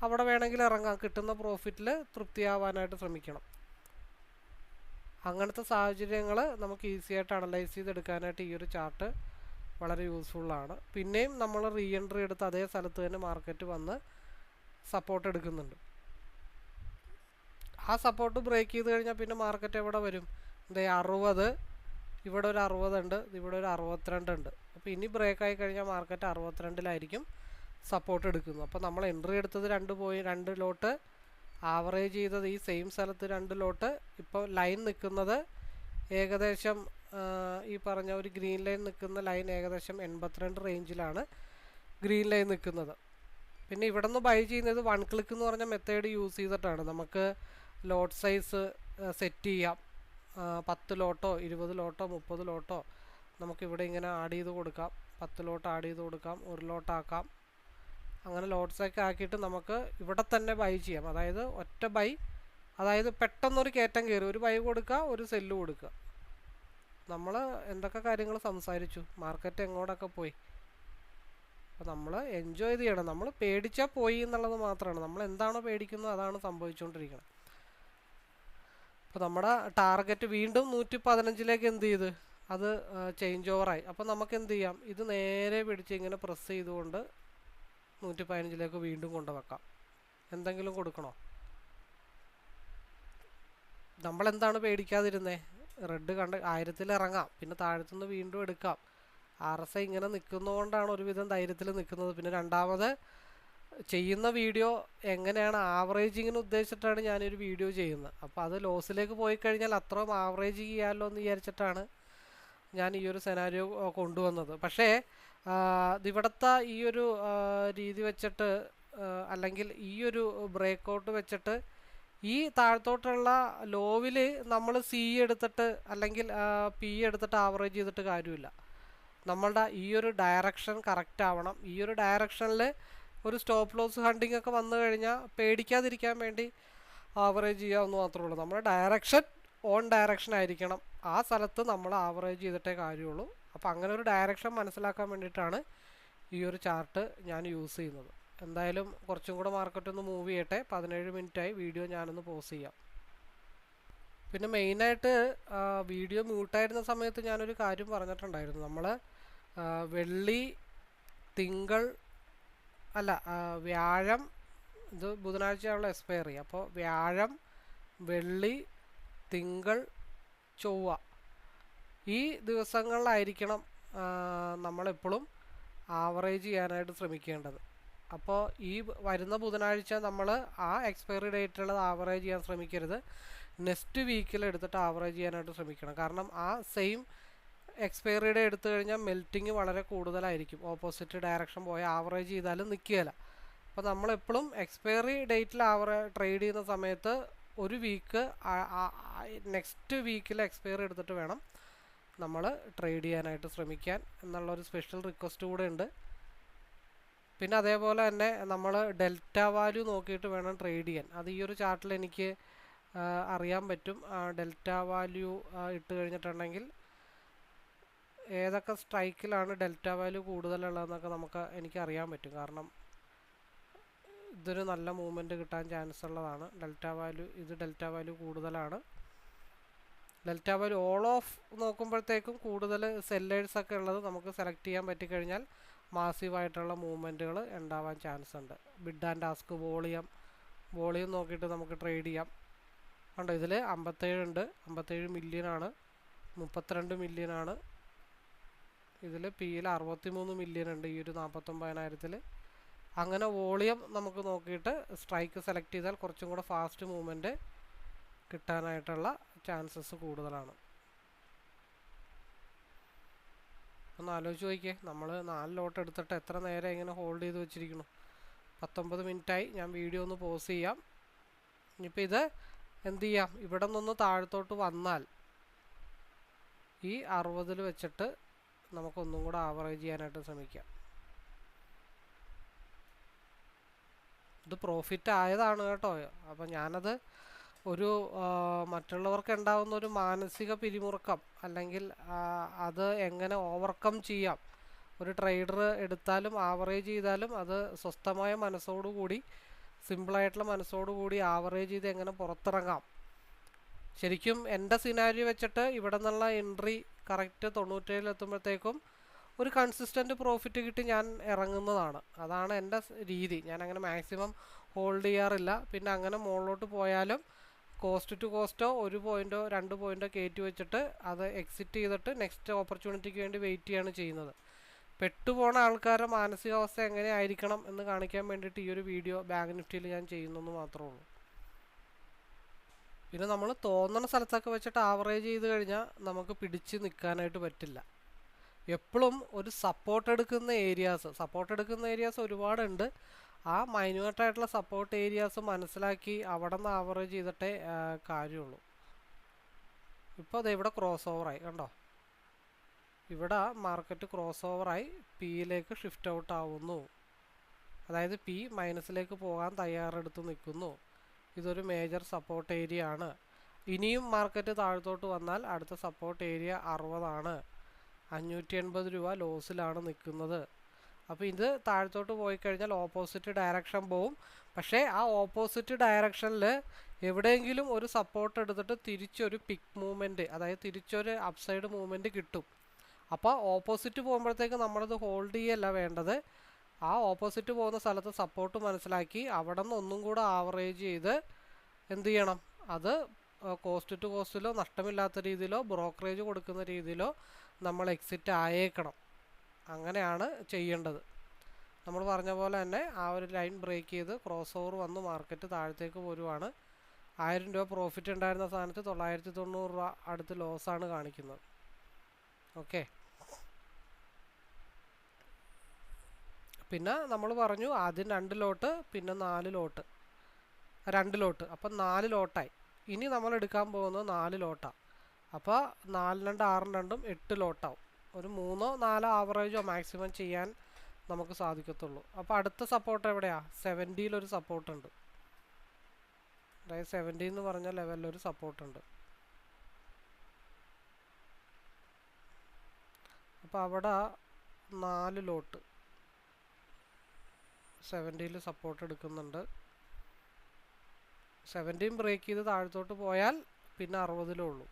അവിടെ വേണമെങ്കിൽ ഇറങ്ങാം. കിട്ടുന്ന പ്രോഫിറ്റിൽ തൃപ്തിയാവാനായിട്ട് ശ്രമിക്കണം. അങ്ങനത്തെ സാഹചര്യങ്ങൾ നമുക്ക് ഈസി ആയിട്ട് അനലൈസ് ചെയ്തെടുക്കാനായിട്ട് ഈ ഒരു ചാർട്ട് വളരെ യൂസ്ഫുള്ളാണ് പിന്നെയും നമ്മൾ റീ എൻട്രി എടുത്ത് അതേ സ്ഥലത്ത് തന്നെ മാർക്കറ്റ് വന്ന് സപ്പോർട്ട് എടുക്കുന്നുണ്ട്. ആ സപ്പോർട്ട് ബ്രേക്ക് ചെയ്ത് കഴിഞ്ഞാൽ പിന്നെ മാർക്കറ്റ് എവിടെ വരും? എന്തേ അറുപത് ഇവിടെ ഒരു അറുപതുണ്ട് ഇവിടെ ഒരു അറുപത്തിരണ്ട് ഉണ്ട്. അപ്പോൾ ഇനി ബ്രേക്ക് ആയി കഴിഞ്ഞാൽ മാർക്കറ്റ് അറുപത്തിരണ്ടിലായിരിക്കും സപ്പോർട്ട് എടുക്കുന്നത്. അപ്പോൾ നമ്മൾ എൻട്രി എടുത്തത് രണ്ട് പോയി രണ്ട് ലോട്ട് ആവറേജ് ചെയ്തത് ഈ സെയിം സ്ഥലത്ത് രണ്ട് ലോട്ട് ഇപ്പോൾ ലൈൻ നിൽക്കുന്നത് ഏകദേശം ഈ പറഞ്ഞ ഒരു ഗ്രീൻ ലൈൻ നിൽക്കുന്ന ലൈൻ ഏകദേശം എൺപത്തിരണ്ട് റേഞ്ചിലാണ് ഗ്രീൻ ലൈൻ നിൽക്കുന്നത് പിന്നെ ഇവിടെ നിന്ന് ബൈ ചെയ്യുന്നത് വൺ ക്ലിക്ക് എന്ന് പറഞ്ഞ മെത്തേഡ് യൂസ് ചെയ്തിട്ടാണ്. നമുക്ക് ലോട്ട് സൈസ് സെറ്റ് ചെയ്യാം. പത്ത് ലോട്ടോ ഇരുപത് ലോട്ടോ മുപ്പത് ലോട്ടോ നമുക്കിവിടെ ഇങ്ങനെ ആഡ് ചെയ്ത് കൊടുക്കാം. പത്ത് ലോട്ട് ആഡ് ചെയ്ത് കൊടുക്കാം. ഒരു ലോട്ടാക്കാം അങ്ങനെ ലോഡ്സൊക്കെ ആക്കിയിട്ട് നമുക്ക് ഇവിടെ തന്നെ ബൈ ചെയ്യാം. അതായത് ഒറ്റ ബൈ അതായത് പെട്ടെന്നൊരു കയറ്റം കയറി. ഒരു ബൈ കൊടുക്കുക ഒരു സെല്ല് കൊടുക്കുക. നമ്മൾ എന്തൊക്കെ കാര്യങ്ങൾ സംസാരിച്ചു? മാർക്കറ്റ് എങ്ങോട്ടൊക്കെ പോയി? അപ്പോൾ നമ്മൾ എൻജോയ് ചെയ്യണം. നമ്മൾ പേടിച്ചാൽ പോയി എന്നുള്ളത് മാത്രമാണ്. നമ്മൾ എന്താണോ പേടിക്കുന്നത് അതാണ് സംഭവിച്ചുകൊണ്ടിരിക്കുന്നത് അപ്പോൾ നമ്മുടെ ടാർഗറ്റ് വീണ്ടും നൂറ്റി പതിനഞ്ചിലേക്ക് എന്ത് ചെയ്ത്? അത് ചേഞ്ച് ഓവറായി അപ്പോൾ നമുക്ക് എന്ത് ചെയ്യാം? ഇത് നേരെ പിടിച്ച് ഇങ്ങനെ പ്രസ് ചെയ്തുകൊണ്ട് നൂറ്റി പതിനഞ്ചിലേക്ക് വീണ്ടും കൊണ്ടുവെക്കാം. എന്തെങ്കിലും കൊടുക്കണോ? നമ്മളെന്താണ് പേടിക്കാതിരുന്നേ? റെഡ് കണ്ട് ആയിരത്തിൽ ഇറങ്ങാം. പിന്നെ താഴത്തുനിന്ന് വീണ്ടും എടുക്കാം. ആർ എസ് ഐ ഇങ്ങനെ നിൽക്കുന്നതുകൊണ്ടാണ് ഒരുവിധം ധൈര്യത്തിൽ നിൽക്കുന്നത്. പിന്നെ രണ്ടാമത് ചെയ്യുന്ന വീഡിയോ എങ്ങനെയാണ് ആവറേജിങ്ങിന് ഉദ്ദേശിച്ചിട്ടാണ് ഞാനൊരു വീഡിയോ ചെയ്യുന്നത്. അപ്പോൾ അത് ലോസിലേക്ക് പോയി കഴിഞ്ഞാൽ അത്രയും ആവറേജ് ചെയ്യാമല്ലോ എന്ന് വിചാരിച്ചിട്ടാണ് ഞാൻ ഈ ഒരു സെനാരിയോ കൊണ്ടുവന്നത്. പക്ഷേ ഇവിടുത്തെ ഈ ഒരു രീതി വെച്ചിട്ട് അല്ലെങ്കിൽ ഈ ഒരു ബ്രേക്ക് ഔട്ട് വെച്ചിട്ട് ഈ താഴത്തോട്ടുള്ള ലോവിൽ നമ്മൾ സി എടുത്തിട്ട് അല്ലെങ്കിൽ പി എടുത്തിട്ട് ആവറേജ് ചെയ്തിട്ട് കാര്യമില്ല. നമ്മളുടെ ഈ ഒരു ഡയറക്ഷൻ കറക്റ്റ് ആവണം. ഈ ഒരു ഡയറക്ഷനിൽ ഒരു സ്റ്റോപ്പ് ലോസ് ഹണ്ടിങ് ഒക്കെ വന്നു കഴിഞ്ഞാൽ പേടിക്കാതിരിക്കാൻ വേണ്ടി ആവറേജ് ചെയ്യാമെന്ന് മാത്രമേ ഉള്ളൂ. നമ്മുടെ ഡയറക്ഷൻ ഓൺ ഡയറക്ഷൻ ആയിരിക്കണം. ആ സ്ഥലത്ത് നമ്മൾ ആവറേജ് ചെയ്തിട്ടേ കാര്യമുള്ളൂ. അപ്പോൾ അങ്ങനെ ഒരു ഡയറക്ഷൻ മനസ്സിലാക്കാൻ വേണ്ടിയിട്ടാണ് ഈ ഒരു ചാർട്ട് ഞാൻ യൂസ് ചെയ്യുന്നത്. എന്തായാലും കുറച്ചും കൂടെ മാർക്കറ്റ് ഒന്ന് മൂവ് ചെയ്യട്ടെ. പതിനേഴ് മിനിറ്റായി വീഡിയോ ഞാനൊന്ന് പോസ് ചെയ്യാം. പിന്നെ മെയിനായിട്ട് വീഡിയോ മ്യൂട്ടായിരുന്ന സമയത്ത് ഞാനൊരു കാര്യം പറഞ്ഞിട്ടുണ്ടായിരുന്നു. നമ്മൾ വെള്ളി തിങ്കൾ അല്ല വ്യാഴം ഇത് ബുധനാഴ്ചയുള്ള എക്സ്പയറി അപ്പോൾ വ്യാഴം വെള്ളി തിങ്കൾ ചൊവ്വ ഈ ദിവസങ്ങളിലായിരിക്കണം നമ്മളെപ്പോഴും ആവറേജ് ചെയ്യാനായിട്ട് ശ്രമിക്കേണ്ടത്. അപ്പോൾ ഈ വരുന്ന ബുധനാഴ്ച നമ്മൾ ആ എക്സ്പയറി ഡേറ്റുള്ളത് ആവറേജ് ചെയ്യാൻ ശ്രമിക്കരുത്. നെക്സ്റ്റ് വീക്കിൽ എടുത്തിട്ട് ആവറേജ് ചെയ്യാനായിട്ട് ശ്രമിക്കണം. കാരണം ആ സെയിം എക്സ്പയറി ഡേ എടുത്തു കഴിഞ്ഞാൽ മെൽറ്റിങ് വളരെ കൂടുതലായിരിക്കും. ഓപ്പോസിറ്റ് ഡയറക്ഷൻ പോയ ആവറേജ് ചെയ്താലും നിൽക്കുകയില്ല അപ്പോൾ നമ്മളെപ്പോഴും എക്സ്പയറി ഡേറ്റിൽ ആവറേ ട്രേഡ് ചെയ്യുന്ന സമയത്ത് ഒരു വീക്ക് നെക്സ്റ്റ് വീക്കിൽ എക്സ്പയറി എടുത്തിട്ട് വേണം നമ്മൾ ട്രേഡ് ചെയ്യാനായിട്ട് ശ്രമിക്കാൻ എന്നുള്ളൊരു സ്പെഷ്യൽ റിക്വസ്റ്റ് കൂടെ ഉണ്ട്. പിന്നെ അതേപോലെ തന്നെ നമ്മൾ ഡെൽറ്റ വാല്യൂ നോക്കിയിട്ട് വേണം ട്രേഡ് ചെയ്യാൻ. അത് ഈ ഒരു ചാർട്ടിൽ എനിക്ക് അറിയാൻ പറ്റും. ഡെൽറ്റ വാല്യൂ ഇട്ട് കഴിഞ്ഞിട്ടുണ്ടെങ്കിൽ ഏതൊക്കെ സ്ട്രൈക്കിലാണ് ഡെൽറ്റ വാല്യൂ കൂടുതലുള്ളതെന്നൊക്കെ നമുക്ക് എനിക്ക് അറിയാൻ പറ്റും. കാരണം ഇതൊരു നല്ല മൂവ്മെന്റ് കിട്ടാൻ ചാൻസ് ഉള്ളതാണ്. ഡെൽറ്റ വാല്യൂ ഇത് ഡെൽറ്റ വാല്യൂ കൂടുതലാണ്. ഡെൽറ്റ വാല്യൂ ഓൾ ഓഫ് നോക്കുമ്പോഴത്തേക്കും കൂടുതൽ സെല്ലേഴ്സ് ഒക്കെ ഉള്ളത് നമുക്ക് സെലക്ട് ചെയ്യാൻ പറ്റിക്കഴിഞ്ഞാൽ മാസീവായിട്ടുള്ള മൂവ്മെന്റുകൾ ഉണ്ടാവാൻ ചാൻസ് ഉണ്ട്. Bid and ask volume volume നോക്കിയിട്ട് നമുക്ക് ട്രേഡ് ചെയ്യാം. കണ്ടോ ഇതിൽ അമ്പത്തേഴ് ഉണ്ട്. അമ്പത്തേഴ് മില്യൺ ആണ്. മുപ്പത്തിരണ്ട് മില്യൺ ആണ്. ഇതിൽ പിയിൽ അറുപത്തി മൂന്ന് മില്യൺ ഉണ്ട് ഈ ഒരു നാൽപ്പത്തൊമ്പതിനായിരത്തിൽ. അങ്ങനെ വോളിയം നമുക്ക് നോക്കിയിട്ട് സ്ട്രൈക്ക് സെലക്ട് ചെയ്താൽ കുറച്ചും കൂടെ ഫാസ്റ്റ് മൂവ്മെന്റ് കിട്ടാനായിട്ടുള്ള ചാൻസസ് കൂടുതലാണ്. ഒന്ന് ആലോചിച്ച് നോക്കിയേ. നമ്മൾ നാല് ലോട്ട് എടുത്തിട്ട് എത്ര നേരം ഇങ്ങനെ ഹോൾഡ് ചെയ്ത് വെച്ചിരിക്കുന്നു? പത്തൊമ്പത് മിനിറ്റായി ഞാൻ വീഡിയോ ഒന്ന് പോസ് ചെയ്യാം. ഇനിയിപ്പോൾ ഇത് എന്ത് ചെയ്യാം? ഇവിടെ നിന്ന് താഴത്തോട്ട് വന്നാൽ ഈ അറുപതിൽ വെച്ചിട്ട് നമുക്കൊന്നും കൂടെ ആവറേജ് ചെയ്യാനായിട്ട് ശ്രമിക്കാം. ഇത് പ്രോഫിറ്റ് ആയതാണ് കേട്ടോ. അപ്പം ഞാനത് ഒരു മറ്റുള്ളവർക്ക് ഉണ്ടാവുന്ന ഒരു മാനസിക പിരിമുറുക്കം അല്ലെങ്കിൽ അത് എങ്ങനെ ഓവർകം ചെയ്യാം. ഒരു ട്രേഡർ എടുത്താലും ആവറേജ് ചെയ്താലും അത് സ്വസ്ഥമായ മനസ്സോടുകൂടി സിമ്പിളായിട്ടുള്ള മനസ്സോടുകൂടി ആവറേജ് ചെയ്ത് എങ്ങനെ പുറത്തിറങ്ങാം. ശരിക്കും എന്റെ സിനാരി വെച്ചിട്ട് ഇവിടെ നിന്നുള്ള എൻട്രി കറക്റ്റ് തൊണ്ണൂറ്റേഴിൽ എത്തുമ്പോഴത്തേക്കും ഒരു കൺസിസ്റ്റന്റ് പ്രോഫിറ്റ് കിട്ടി ഞാൻ ഇറങ്ങുന്നതാണ്. അതാണ് എന്റെ രീതി. ഞാൻ അങ്ങനെ മാക്സിമം ഹോൾഡ് ചെയ്യാറില്ല. പിന്നെ അങ്ങനെ മുകളിലോട്ട് പോയാലും കോസ്റ്റ് ടു കോസ്റ്റോ ഒരു പോയിന്റോ രണ്ട് പോയിന്റോ കയറ്റി വെച്ചിട്ട് അത് എക്സിറ്റ് ചെയ്തിട്ട് നെക്സ്റ്റ് ഓപ്പർച്യൂണിറ്റിക്ക് വേണ്ടി വെയിറ്റ് ചെയ്യാണ് ചെയ്യുന്നത്. പെട്ടുപോണ ആൾക്കാരുടെ മാനസികാവസ്ഥ എങ്ങനെ ആയിരിക്കണം എന്ന് കാണിക്കാൻ വേണ്ടിയിട്ട് ഈ ഒരു വീഡിയോ ബാങ്ക് നിഫ്റ്റിയിൽ ഞാൻ ചെയ്യുന്നെന്ന് മാത്രമേ ഉള്ളൂ. പിന്നെ നമ്മൾ തോന്നുന്ന സ്ഥലത്തൊക്കെ വെച്ചിട്ട് ആവറേജ് ചെയ്ത് കഴിഞ്ഞാൽ നമുക്ക് പിടിച്ച് നിൽക്കാനായിട്ട് പറ്റില്ല. എപ്പോഴും ഒരു സപ്പോർട്ട് എടുക്കുന്ന ഏരിയാസ് സപ്പോർട്ട് എടുക്കുന്ന ഏരിയാസ് ഒരുപാടുണ്ട്. ആ മൈന്യൂട്ടായിട്ടുള്ള സപ്പോർട്ട് ഏരിയാസ് മനസ്സിലാക്കി അവിടെ നിന്ന് ആവറേജ് ചെയ്തിട്ടേ കാര്യമുള്ളൂ. ഇപ്പോൾ അത് ഇവിടെ ക്രോസ് ഓവറായി കണ്ടോ? ഇവിടെ മാർക്കറ്റ് ക്രോസ് ഓവറായി പിയിലേക്ക് ഷിഫ്റ്റ് ഔട്ട് ആവുന്നു. അതായത് പി മൈനസിലേക്ക് പോകാൻ തയ്യാറെടുത്ത് നിൽക്കുന്നു. ഇതൊരു മേജർ സപ്പോർട്ട് ഏരിയ ആണ്. ഇനിയും മാർക്കറ്റ് താഴത്തോട്ട് വന്നാൽ അടുത്ത സപ്പോർട്ട് ഏരിയ അറുപതാണ്. അഞ്ഞൂറ്റി എൺപത് രൂപ ലോസിലാണ് നിൽക്കുന്നത്. അപ്പോൾ ഇത് താഴത്തോട്ട് പോയി കഴിഞ്ഞാൽ ഓപ്പോസിറ്റ് ഡയറക്ഷൻ പോവും. പക്ഷേ ആ ഓപ്പോസിറ്റ് ഡയറക്ഷനിൽ എവിടെയെങ്കിലും ഒരു സപ്പോർട്ട് എടുത്തിട്ട് തിരിച്ചൊരു പിക്ക് മൂവ്മെന്റ് അതായത് തിരിച്ചൊരു അപ്സൈഡ് മൂവ്മെന്റ് കിട്ടും. അപ്പോൾ ഓപ്പോസിറ്റ് പോകുമ്പോഴത്തേക്ക് നമ്മളത് ഹോൾഡ് ചെയ്യല്ല വേണ്ടത്. ആ ഓപ്പോസിറ്റ് പോകുന്ന സ്ഥലത്ത് സപ്പോർട്ട് മനസ്സിലാക്കി അവിടെ നിന്ന് ഒന്നും കൂടെ ആവറേജ് ചെയ്ത് എന്ത് ചെയ്യണം? അത് കോസ്റ്റ് ടു കോസ്റ്റിലോ നഷ്ടമില്ലാത്ത രീതിയിലോ ബ്രോക്കറേജ് കൊടുക്കുന്ന രീതിയിലോ നമ്മൾ എക്സിറ്റ് ആയേക്കണം. അങ്ങനെയാണ് ചെയ്യേണ്ടത്. നമ്മൾ പറഞ്ഞ പോലെ തന്നെ ആ ഒരു ലൈൻ ബ്രേക്ക് ചെയ്ത് ക്രോസ് ഓവർ വന്ന് മാർക്കറ്റ് താഴത്തേക്ക് പോരുവാണ്. ആയിരം രൂപ പ്രോഫിറ്റ് ഉണ്ടായിരുന്ന സ്ഥാനത്ത് തൊള്ളായിരത്തി തൊണ്ണൂറ് രൂപ അടുത്ത് ലോസാണ് കാണിക്കുന്നത്. ഓക്കെ പിന്നെ നമ്മൾ പറഞ്ഞു ആദ്യം രണ്ട് ലോട്ട് പിന്നെ നാല് ലോട്ട് രണ്ട് ലോട്ട് അപ്പം നാല് ലോട്ടായി ഇനി നമ്മൾ എടുക്കാൻ പോകുന്നത് നാല് ലോട്ടാണ് അപ്പോൾ നാല് രണ്ട് ആറും രണ്ടും എട്ട് ലോട്ടാവും ഒരു മൂന്നോ നാലോ ആവറേജോ മാക്സിമം ചെയ്യാൻ നമുക്ക് സാധിക്കത്തുള്ളൂ. അപ്പോൾ അടുത്ത സപ്പോർട്ട് എവിടെയാണ് സെവന്റിയിലൊരു സപ്പോർട്ടുണ്ട് അതായത് സെവന്റി എന്ന് പറഞ്ഞ ലെവലിലൊരു സപ്പോർട്ടുണ്ട് അപ്പോൾ അവിടെ നാല് ലോട്ട് സെവന്റിയിൽ സപ്പോർട്ട് എടുക്കുന്നുണ്ട്. സെവന്റീൻ ബ്രേക്ക് ചെയ്ത് താഴത്തോട്ട് പോയാൽ പിന്നെ അറുപതിലേ ഉള്ളൂ.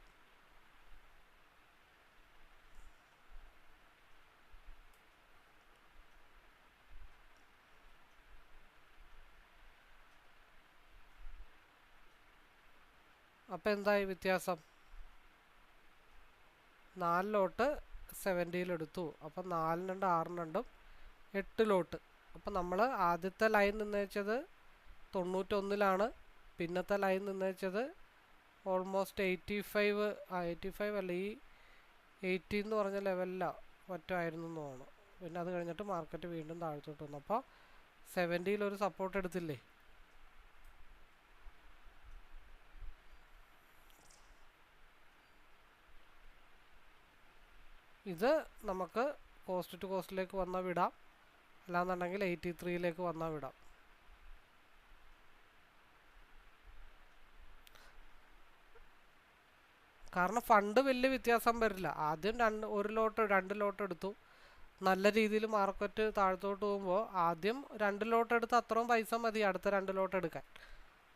അപ്പം എന്തായി വ്യത്യാസം? നാലിലോട്ട് സെവന്റിയിലെടുത്തു അപ്പം നാലിന് രണ്ട് ആറിന് രണ്ടും എട്ടിലോട്ട്. അപ്പം നമ്മൾ ആദ്യത്തെ ലൈൻ നിന്നേച്ചത് തൊണ്ണൂറ്റൊന്നിലാണ്. പിന്നത്തെ ലൈൻ നിന്നേച്ചത് ഓൾമോസ്റ്റ് എയ്റ്റി ഫൈവ് ആ എയ്റ്റി ഫൈവ് അല്ല ഈ എയ്റ്റി എന്ന് പറഞ്ഞ ലെവലിലാണ് മറ്റോ ആയിരുന്നു എന്ന് തോന്നുന്നു. പിന്നെ അത് കഴിഞ്ഞിട്ട് മാർക്കറ്റ് വീണ്ടും താഴത്തോട്ട് വന്നു. അപ്പോൾ സെവന്റിയിൽ ഒരു സപ്പോർട്ട് എടുത്തില്ലേ? ഇത് നമുക്ക് കോസ്റ്റ് ടു കോസ്റ്റിലേക്ക് വന്നാൽ വിടാം. അല്ലാന്നുണ്ടെങ്കിൽ എയ്റ്റി ത്രീയിലേക്ക് വന്നാൽ വിടാം. കാരണം ഫണ്ട് വലിയ വ്യത്യാസം വരില്ല. ആദ്യം രണ്ട് ഒരു ലോട്ട് രണ്ട് ലോട്ട് എടുത്തു. നല്ല രീതിയിൽ മാർക്കറ്റ് താഴത്തോട്ട് പോകുമ്പോൾ ആദ്യം രണ്ട് ലോട്ട് എടുത്ത് അത്രയും പൈസ മതി അടുത്ത രണ്ട് ലോട്ട് എടുക്കാൻ.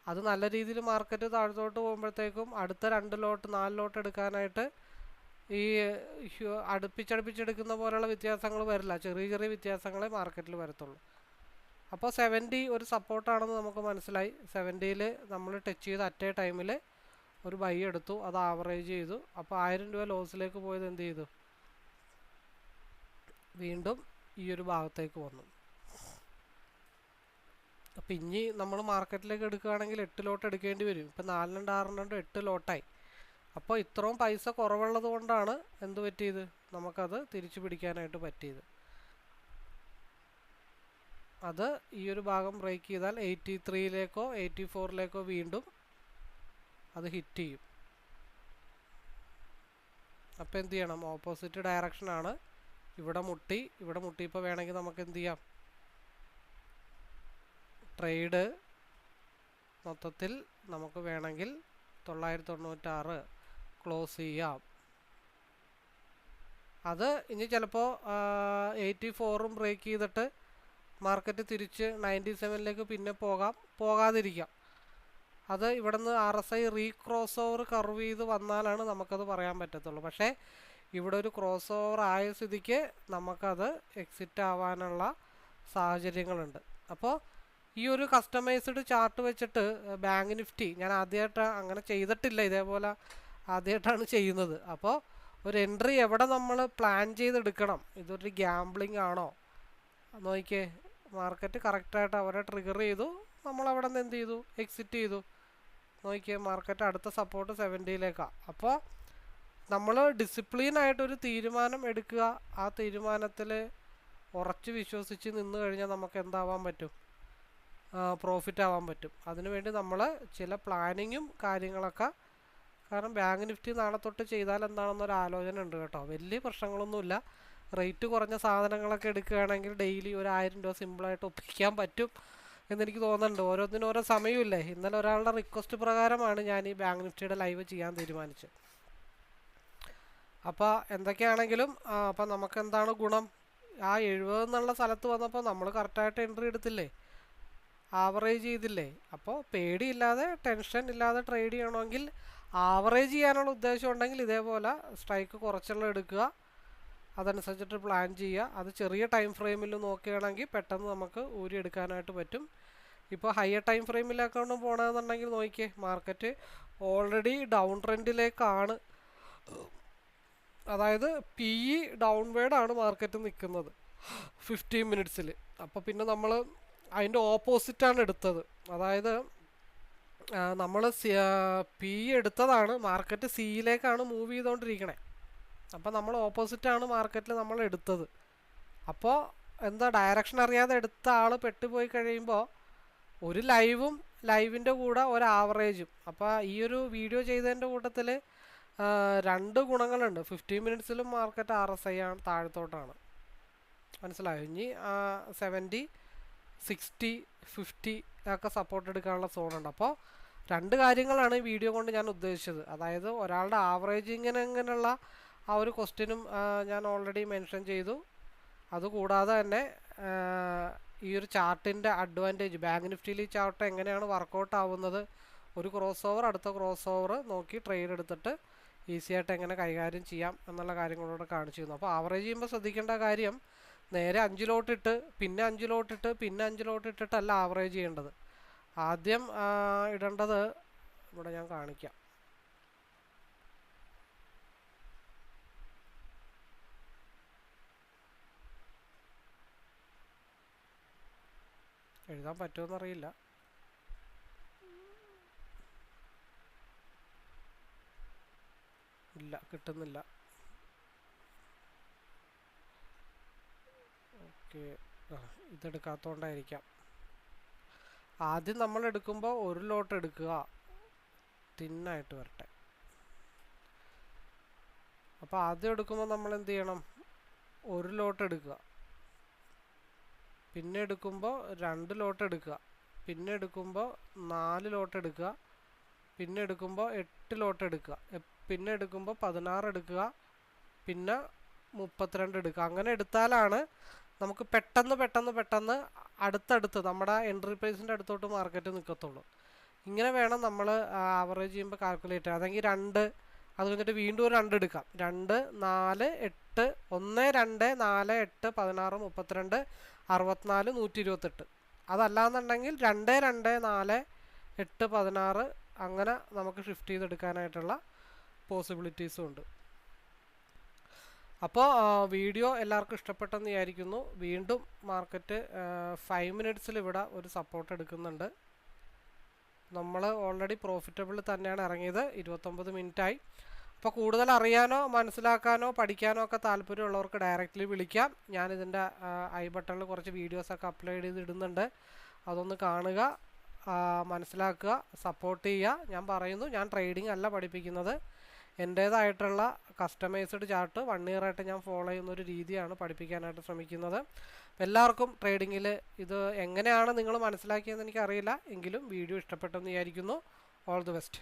അത് നല്ല രീതിയിൽ മാർക്കറ്റ് താഴത്തോട്ട് പോകുമ്പോഴത്തേക്കും അടുത്ത രണ്ട് ലോട്ട് നാല് ലോട്ട് എടുക്കാനായിട്ട് ഈ അടുപ്പിച്ചടുപ്പിച്ചെടുക്കുന്ന പോലെയുള്ള വ്യത്യാസങ്ങൾ വരില്ല. ചെറിയ ചെറിയ വ്യത്യാസങ്ങളെ മാർക്കറ്റിൽ വരത്തുള്ളൂ. അപ്പോൾ സെവന്റി ഒരു സപ്പോർട്ടാണെന്ന് നമുക്ക് മനസ്സിലായി. സെവന്റിയിൽ നമ്മൾ ടച്ച് ചെയ്ത് അറ്റേ ടൈമിൽ ഒരു ബൈ എടുത്തു. അത് ആവറേജ് ചെയ്തു. അപ്പോൾ ആയിരം രൂപ ലോസിലേക്ക് പോയത് എന്ത് ചെയ്തു? വീണ്ടും ഈ ഒരു ഭാഗത്തേക്ക് വന്നു. അപ്പം ഇനി നമ്മൾ മാർക്കറ്റിലേക്ക് എടുക്കുകയാണെങ്കിൽ എട്ട് ലോട്ട് എടുക്കേണ്ടി വരും. ഇപ്പം നാലിനുണ്ട് ആറിനുണ്ട് എട്ട് ലോട്ടായി അപ്പോൾ ഇത്രയും പൈസ കുറവുള്ളത് കൊണ്ടാണ് എന്ത് പറ്റിയത്? നമുക്കത് തിരിച്ചു പിടിക്കാനായിട്ട് പറ്റിയത്. അത് ഈ ഒരു ഭാഗം ബ്രേക്ക് ചെയ്താൽ എയ്റ്റി ത്രീയിലേക്കോ എയ്റ്റി ഫോറിലേക്കോ വീണ്ടും അത് ഹിറ്റ് ചെയ്യും. അപ്പോൾ എന്ത് ചെയ്യണം? ഓപ്പോസിറ്റ് ഡയറക്ഷനാണ് ഇവിടെ മുട്ടി ഇവിടെ മുട്ടിയപ്പോൾ വേണമെങ്കിൽ നമുക്ക് എന്ത് ചെയ്യാം? ട്രേഡ് മൊത്തത്തിൽ നമുക്ക് വേണമെങ്കിൽ തൊള്ളായിരത്തി തൊണ്ണൂറ്റാറ് ക്ലോസ് ചെയ്യാം. അത് ഇനി ചിലപ്പോൾ എയ്റ്റി ഫോറും ബ്രേക്ക് ചെയ്തിട്ട് മാർക്കറ്റ് തിരിച്ച് നയന്റി സെവനിലേക്ക് പിന്നെ പോകാം. പോകാതിരിക്കാം. അത് ഇവിടെ നിന്ന് R S I recross over curve ചെയ്ത് വന്നാലാണ് നമുക്കത് പറയാൻ പറ്റത്തുള്ളൂ. പക്ഷേ ഇവിടെ ഒരു ക്രോസ് ഓവർ ആയ സ്ഥിതിക്ക് നമുക്കത് എക്സിറ്റ് ആവാനുള്ള സാഹചര്യങ്ങളുണ്ട്. അപ്പോൾ ഈ ഒരു കസ്റ്റമൈസ്ഡ് ചാർട്ട് വെച്ചിട്ട് ബാങ്ക് നിഫ്റ്റി ഞാൻ ആദ്യമായിട്ട് അങ്ങനെ ചെയ്തിട്ടില്ല. ഇതേപോലെ ആദ്യമായിട്ടാണ് ചെയ്യുന്നത്. അപ്പോൾ ഒരു എൻട്രി എവിടെ നമ്മൾ പ്ലാൻ ചെയ്തെടുക്കണം? ഇതൊരു ഗ്യാംബ്ലിംഗ് ആണോ? നോക്കിയേ മാർക്കറ്റ് കറക്റ്റായിട്ട് അവരെ ട്രിഗർ ചെയ്തു. നമ്മൾ അവിടെ നിന്ന് എന്ത് ചെയ്തു? എക്സിറ്റ് ചെയ്തു. നോക്കിയേ മാർക്കറ്റ് അടുത്ത സപ്പോർട്ട് സെവന്റിയിലേക്കാണ് അപ്പോൾ നമ്മൾ ഡിസിപ്ലിൻ ഡിസിപ്ലിനായിട്ടൊരു തീരുമാനം എടുക്കുക. ആ തീരുമാനത്തിൽ ഉറച്ച് വിശ്വസിച്ച് നിന്ന് കഴിഞ്ഞാൽ നമുക്ക് എന്താവാൻ പറ്റും പ്രോഫിറ്റ് ആവാൻ പറ്റും. അതിനുവേണ്ടി നമ്മൾ ചില പ്ലാനിങ്ങും കാര്യങ്ങളൊക്കെ കാരണം ബാങ്ക് നിഫ്റ്റി നാളെ തൊട്ട് ചെയ്താൽ എന്താണെന്നൊരു ആലോചന ഉണ്ട് കേട്ടോ. വലിയ പ്രശ്നങ്ങളൊന്നുമില്ല. റേറ്റ് കുറഞ്ഞ സാധനങ്ങളൊക്കെ എടുക്കുകയാണെങ്കിൽ ഡെയിലി ഒരു ആയിരം രൂപ സിമ്പിളായിട്ട് ഒപ്പിക്കാൻ പറ്റും എന്നെനിക്ക് തോന്നുന്നുണ്ട്. ഓരോന്നിനും ഓരോ സമയമില്ലേ. ഇന്നലെ ഒരാളുടെ റിക്വസ്റ്റ് പ്രകാരമാണ് ഞാൻ ഈ ബാങ്ക് നിഫ്റ്റിയുടെ ലൈവ് ചെയ്യാൻ തീരുമാനിച്ചത്. അപ്പോൾ എന്തൊക്കെയാണെങ്കിലും അപ്പം നമുക്ക് എന്താണ് ഗുണം? ആ എഴുപത് എന്നുള്ള സ്ഥലത്ത് വന്നപ്പോൾ നമ്മൾ കറക്റ്റായിട്ട് എൻട്രി എടുത്തില്ലേ? ആവറേജ് ചെയ്തില്ലേ? അപ്പോൾ പേടിയില്ലാതെ ടെൻഷൻ ഇല്ലാതെ ട്രേഡ് ചെയ്യണമെങ്കിൽ ആവറേജ് ചെയ്യാനുള്ള ഉദ്ദേശം ഉണ്ടെങ്കിൽ ഇതേപോലെ സ്ട്രൈക്ക് കുറച്ചുള്ള എടുക്കുക. അതനുസരിച്ചിട്ട് പ്ലാൻ ചെയ്യുക. അത് ചെറിയ ടൈം ഫ്രെയിമിൽ നോക്കുകയാണെങ്കിൽ പെട്ടെന്ന് നമുക്ക് ഊരിയെടുക്കാനായിട്ട് പറ്റും. ഇപ്പോൾ ഹയർ ടൈം ഫ്രെയിമിലേക്കാണ് പോകണമെന്നുണ്ടെങ്കിൽ നോക്കിയേ മാർക്കറ്റ് ഓൾറെഡി ഡൗൺ ട്രെൻഡിലേക്കാണ് അതായത് പി ഇ ഡൗൺവേഡാണ് മാർക്കറ്റ് നിൽക്കുന്നത് ഫിഫ്റ്റീൻ മിനിറ്റ്സിൽ അപ്പോൾ പിന്നെ നമ്മൾ അതിന്റെ ഓപ്പോസിറ്റാണ് എടുത്തത്. അതായത് നമ്മൾ പി എടുത്തതാണ്. മാർക്കറ്റ് സിയിലേക്കാണ് മൂവ് ചെയ്തുകൊണ്ടിരിക്കണേ അപ്പോൾ നമ്മൾ ഓപ്പോസിറ്റാണ് മാർക്കറ്റിൽ നമ്മൾ എടുത്തത്. അപ്പോൾ എന്താ ഡയറക്ഷൻ അറിയാതെ എടുത്ത ആൾ പെട്ടുപോയി കഴിയുമ്പോൾ ഒരു ലൈവും ലൈവിന്റെ കൂടെ ഒരു ആവറേജും അപ്പോൾ ഈ ഒരു വീഡിയോ ചെയ്തതിന്റെ കൂട്ടത്തിൽ രണ്ട് ഗുണങ്ങളുണ്ട്. ഫിഫ്റ്റീൻ മിനിറ്റ്സിലും മാർക്കറ്റ് ആർ എസ് ഐ ആണ് താഴത്തോട്ടാണ്. മനസ്സിലായോ? ഇനി സെവന്റി സിക്സ്റ്റി ഫിഫ്റ്റി ഒക്കെ സപ്പോർട്ട് എടുക്കാനുള്ള സോണുണ്ട് അപ്പോൾ രണ്ട് കാര്യങ്ങളാണ് ഈ വീഡിയോ കൊണ്ട് ഞാൻ ഉദ്ദേശിച്ചത്. അതായത് ഒരാളുടെ ആവറേജിങ്ങിന് ഇങ്ങനെയുള്ള ആ ഒരു ക്വസ്റ്റ്യനും ഞാൻ ഓൾറെഡി മെൻഷൻ ചെയ്തു. അതുകൂടാതെ തന്നെ ഈ ഒരു ചാർട്ടിന്റെ അഡ്വാന്റേജ് ബാങ്ക് നിഫ്റ്റിയിൽ ഈ ചാർട്ട് എങ്ങനെയാണ് വർക്കൗട്ട് ആവുന്നത് ഒരു ക്രോസ് ഓവർ അടുത്ത ക്രോസ് ഓവർ നോക്കി ട്രേഡ് എടുത്തിട്ട് ഈസി ആയിട്ട് എങ്ങനെ കൈകാര്യം ചെയ്യാം എന്നുള്ള കാര്യങ്ങളോട് കാണിച്ചു തന്നു. അപ്പോൾ ആവറേജ് ചെയ്യുമ്പോൾ ശ്രദ്ധിക്കേണ്ട കാര്യം നേരെ അഞ്ചിലോട്ടിട്ട് പിന്നെ അഞ്ചിലോട്ടിട്ട് പിന്നെ അഞ്ചിലോട്ടിട്ടിട്ടല്ല ആവറേജ് ചെയ്യേണ്ടത്. ആദ്യം ഇടേണ്ടത് ഇവിടെ ഞാൻ കാണിക്കാം. എഴുതാൻ പറ്റുമെന്നറിയില്ല. ഇല്ല കിട്ടുന്നില്ല. ഓക്കെ. ആ ഇതെടുക്കാത്തതുകൊണ്ടായിരിക്കാം ആദ്യം നമ്മൾ എടുക്കുമ്പോൾ ഒരു ലോട്ട് എടുക്കുക. തിന്നായിട്ട് വരട്ടെ. അപ്പോൾ ആദ്യം എടുക്കുമ്പോൾ നമ്മൾ എന്ത് ചെയ്യണം? ഒരു ലോട്ട് എടുക്കുക. പിന്നെ എടുക്കുമ്പോൾ രണ്ട് ലോട്ട് എടുക്കുക. പിന്നെ എടുക്കുമ്പോൾ നാല് ലോട്ട് എടുക്കുക. പിന്നെ എടുക്കുമ്പോൾ എട്ട് ലോട്ട് എടുക്കുക. പിന്നെ എടുക്കുമ്പോൾ പതിനാറ് എടുക്കുക. പിന്നെ മുപ്പത്തിരണ്ട് എടുക്കുക. അങ്ങനെ എടുത്താലാണ് നമുക്ക് പെട്ടെന്ന് പെട്ടെന്ന് പെട്ടെന്ന് അടുത്തടുത്ത് നമ്മുടെ എൻട്രി പ്രൈസിന്റെ അടുത്തോട്ട് മാർക്കറ്റ് നിൽക്കത്തുള്ളൂ ഇങ്ങനെ വേണം നമ്മൾ ആവറേജ് ചെയ്യുമ്പോൾ കാൽക്കുലേറ്റ് അതെങ്കിൽ രണ്ട് അത് കഴിഞ്ഞിട്ട് വീണ്ടും ഒരു രണ്ട് എടുക്കാം. രണ്ട് നാല് എട്ട് ഒന്ന് രണ്ട് നാല് എട്ട് പതിനാറ് മുപ്പത്തിരണ്ട് അറുപത്തിനാല് നൂറ്റി ഇരുപത്തെട്ട് അതല്ലാന്നുണ്ടെങ്കിൽ രണ്ട് രണ്ട് നാല് എട്ട് പതിനാറ് അങ്ങനെ നമുക്ക് ഷിഫ്റ്റ് ചെയ്തെടുക്കാനായിട്ടുള്ള പോസിബിലിറ്റീസും ഉണ്ട്. അപ്പോൾ വീഡിയോ എല്ലാവർക്കും ഇഷ്ടപ്പെട്ടെന്ന് വിചാരിക്കുന്നു. വീണ്ടും മാർക്കറ്റ് ഫൈവ് മിനിറ്റ്സിൽ ഇവിടെ ഒരു സപ്പോർട്ട് എടുക്കുന്നുണ്ട്. നമ്മൾ ഓൾറെഡി പ്രോഫിറ്റബിൾ തന്നെയാണ് ഇറങ്ങിയത്. ഇരുപത്തൊമ്പത് മിനിറ്റായി. അപ്പോൾ കൂടുതൽ അറിയാനോ മനസ്സിലാക്കാനോ പഠിക്കാനോ ഒക്കെ താല്പര്യമുള്ളവർക്ക് ഡയറക്റ്റ്ലി വിളിക്കാം. ഞാനിതിന്റെ ഐ ബട്ടണിൽ കുറച്ച് വീഡിയോസൊക്കെ അപ്ലോഡ് ചെയ്ത് ഇടുന്നുണ്ട് അതൊന്ന് കാണുക മനസ്സിലാക്കുക സപ്പോർട്ട് ചെയ്യുക. ഞാൻ പറയുന്നു ഞാൻ ട്രേഡിംഗ് അല്ല പഠിപ്പിക്കുന്നത്. എന്റേതായിട്ടുള്ള കസ്റ്റമൈസ്ഡ് ചാർട്ട് വൺ ഇയർ ആയിട്ട് ഞാൻ ഫോളോ ചെയ്യുന്ന ഒരു രീതിയാണ് പഠിപ്പിക്കാനായിട്ട് ശ്രമിക്കുന്നത്. എല്ലാവർക്കും ട്രേഡിങ്ങിൽ ഇത് എങ്ങനെയാണ് നിങ്ങൾ മനസ്സിലാക്കിയതെന്ന് എനിക്കറിയില്ല. എങ്കിലും വീഡിയോ ഇഷ്ടപ്പെട്ടെന്ന് വിചാരിക്കുന്നു. All the best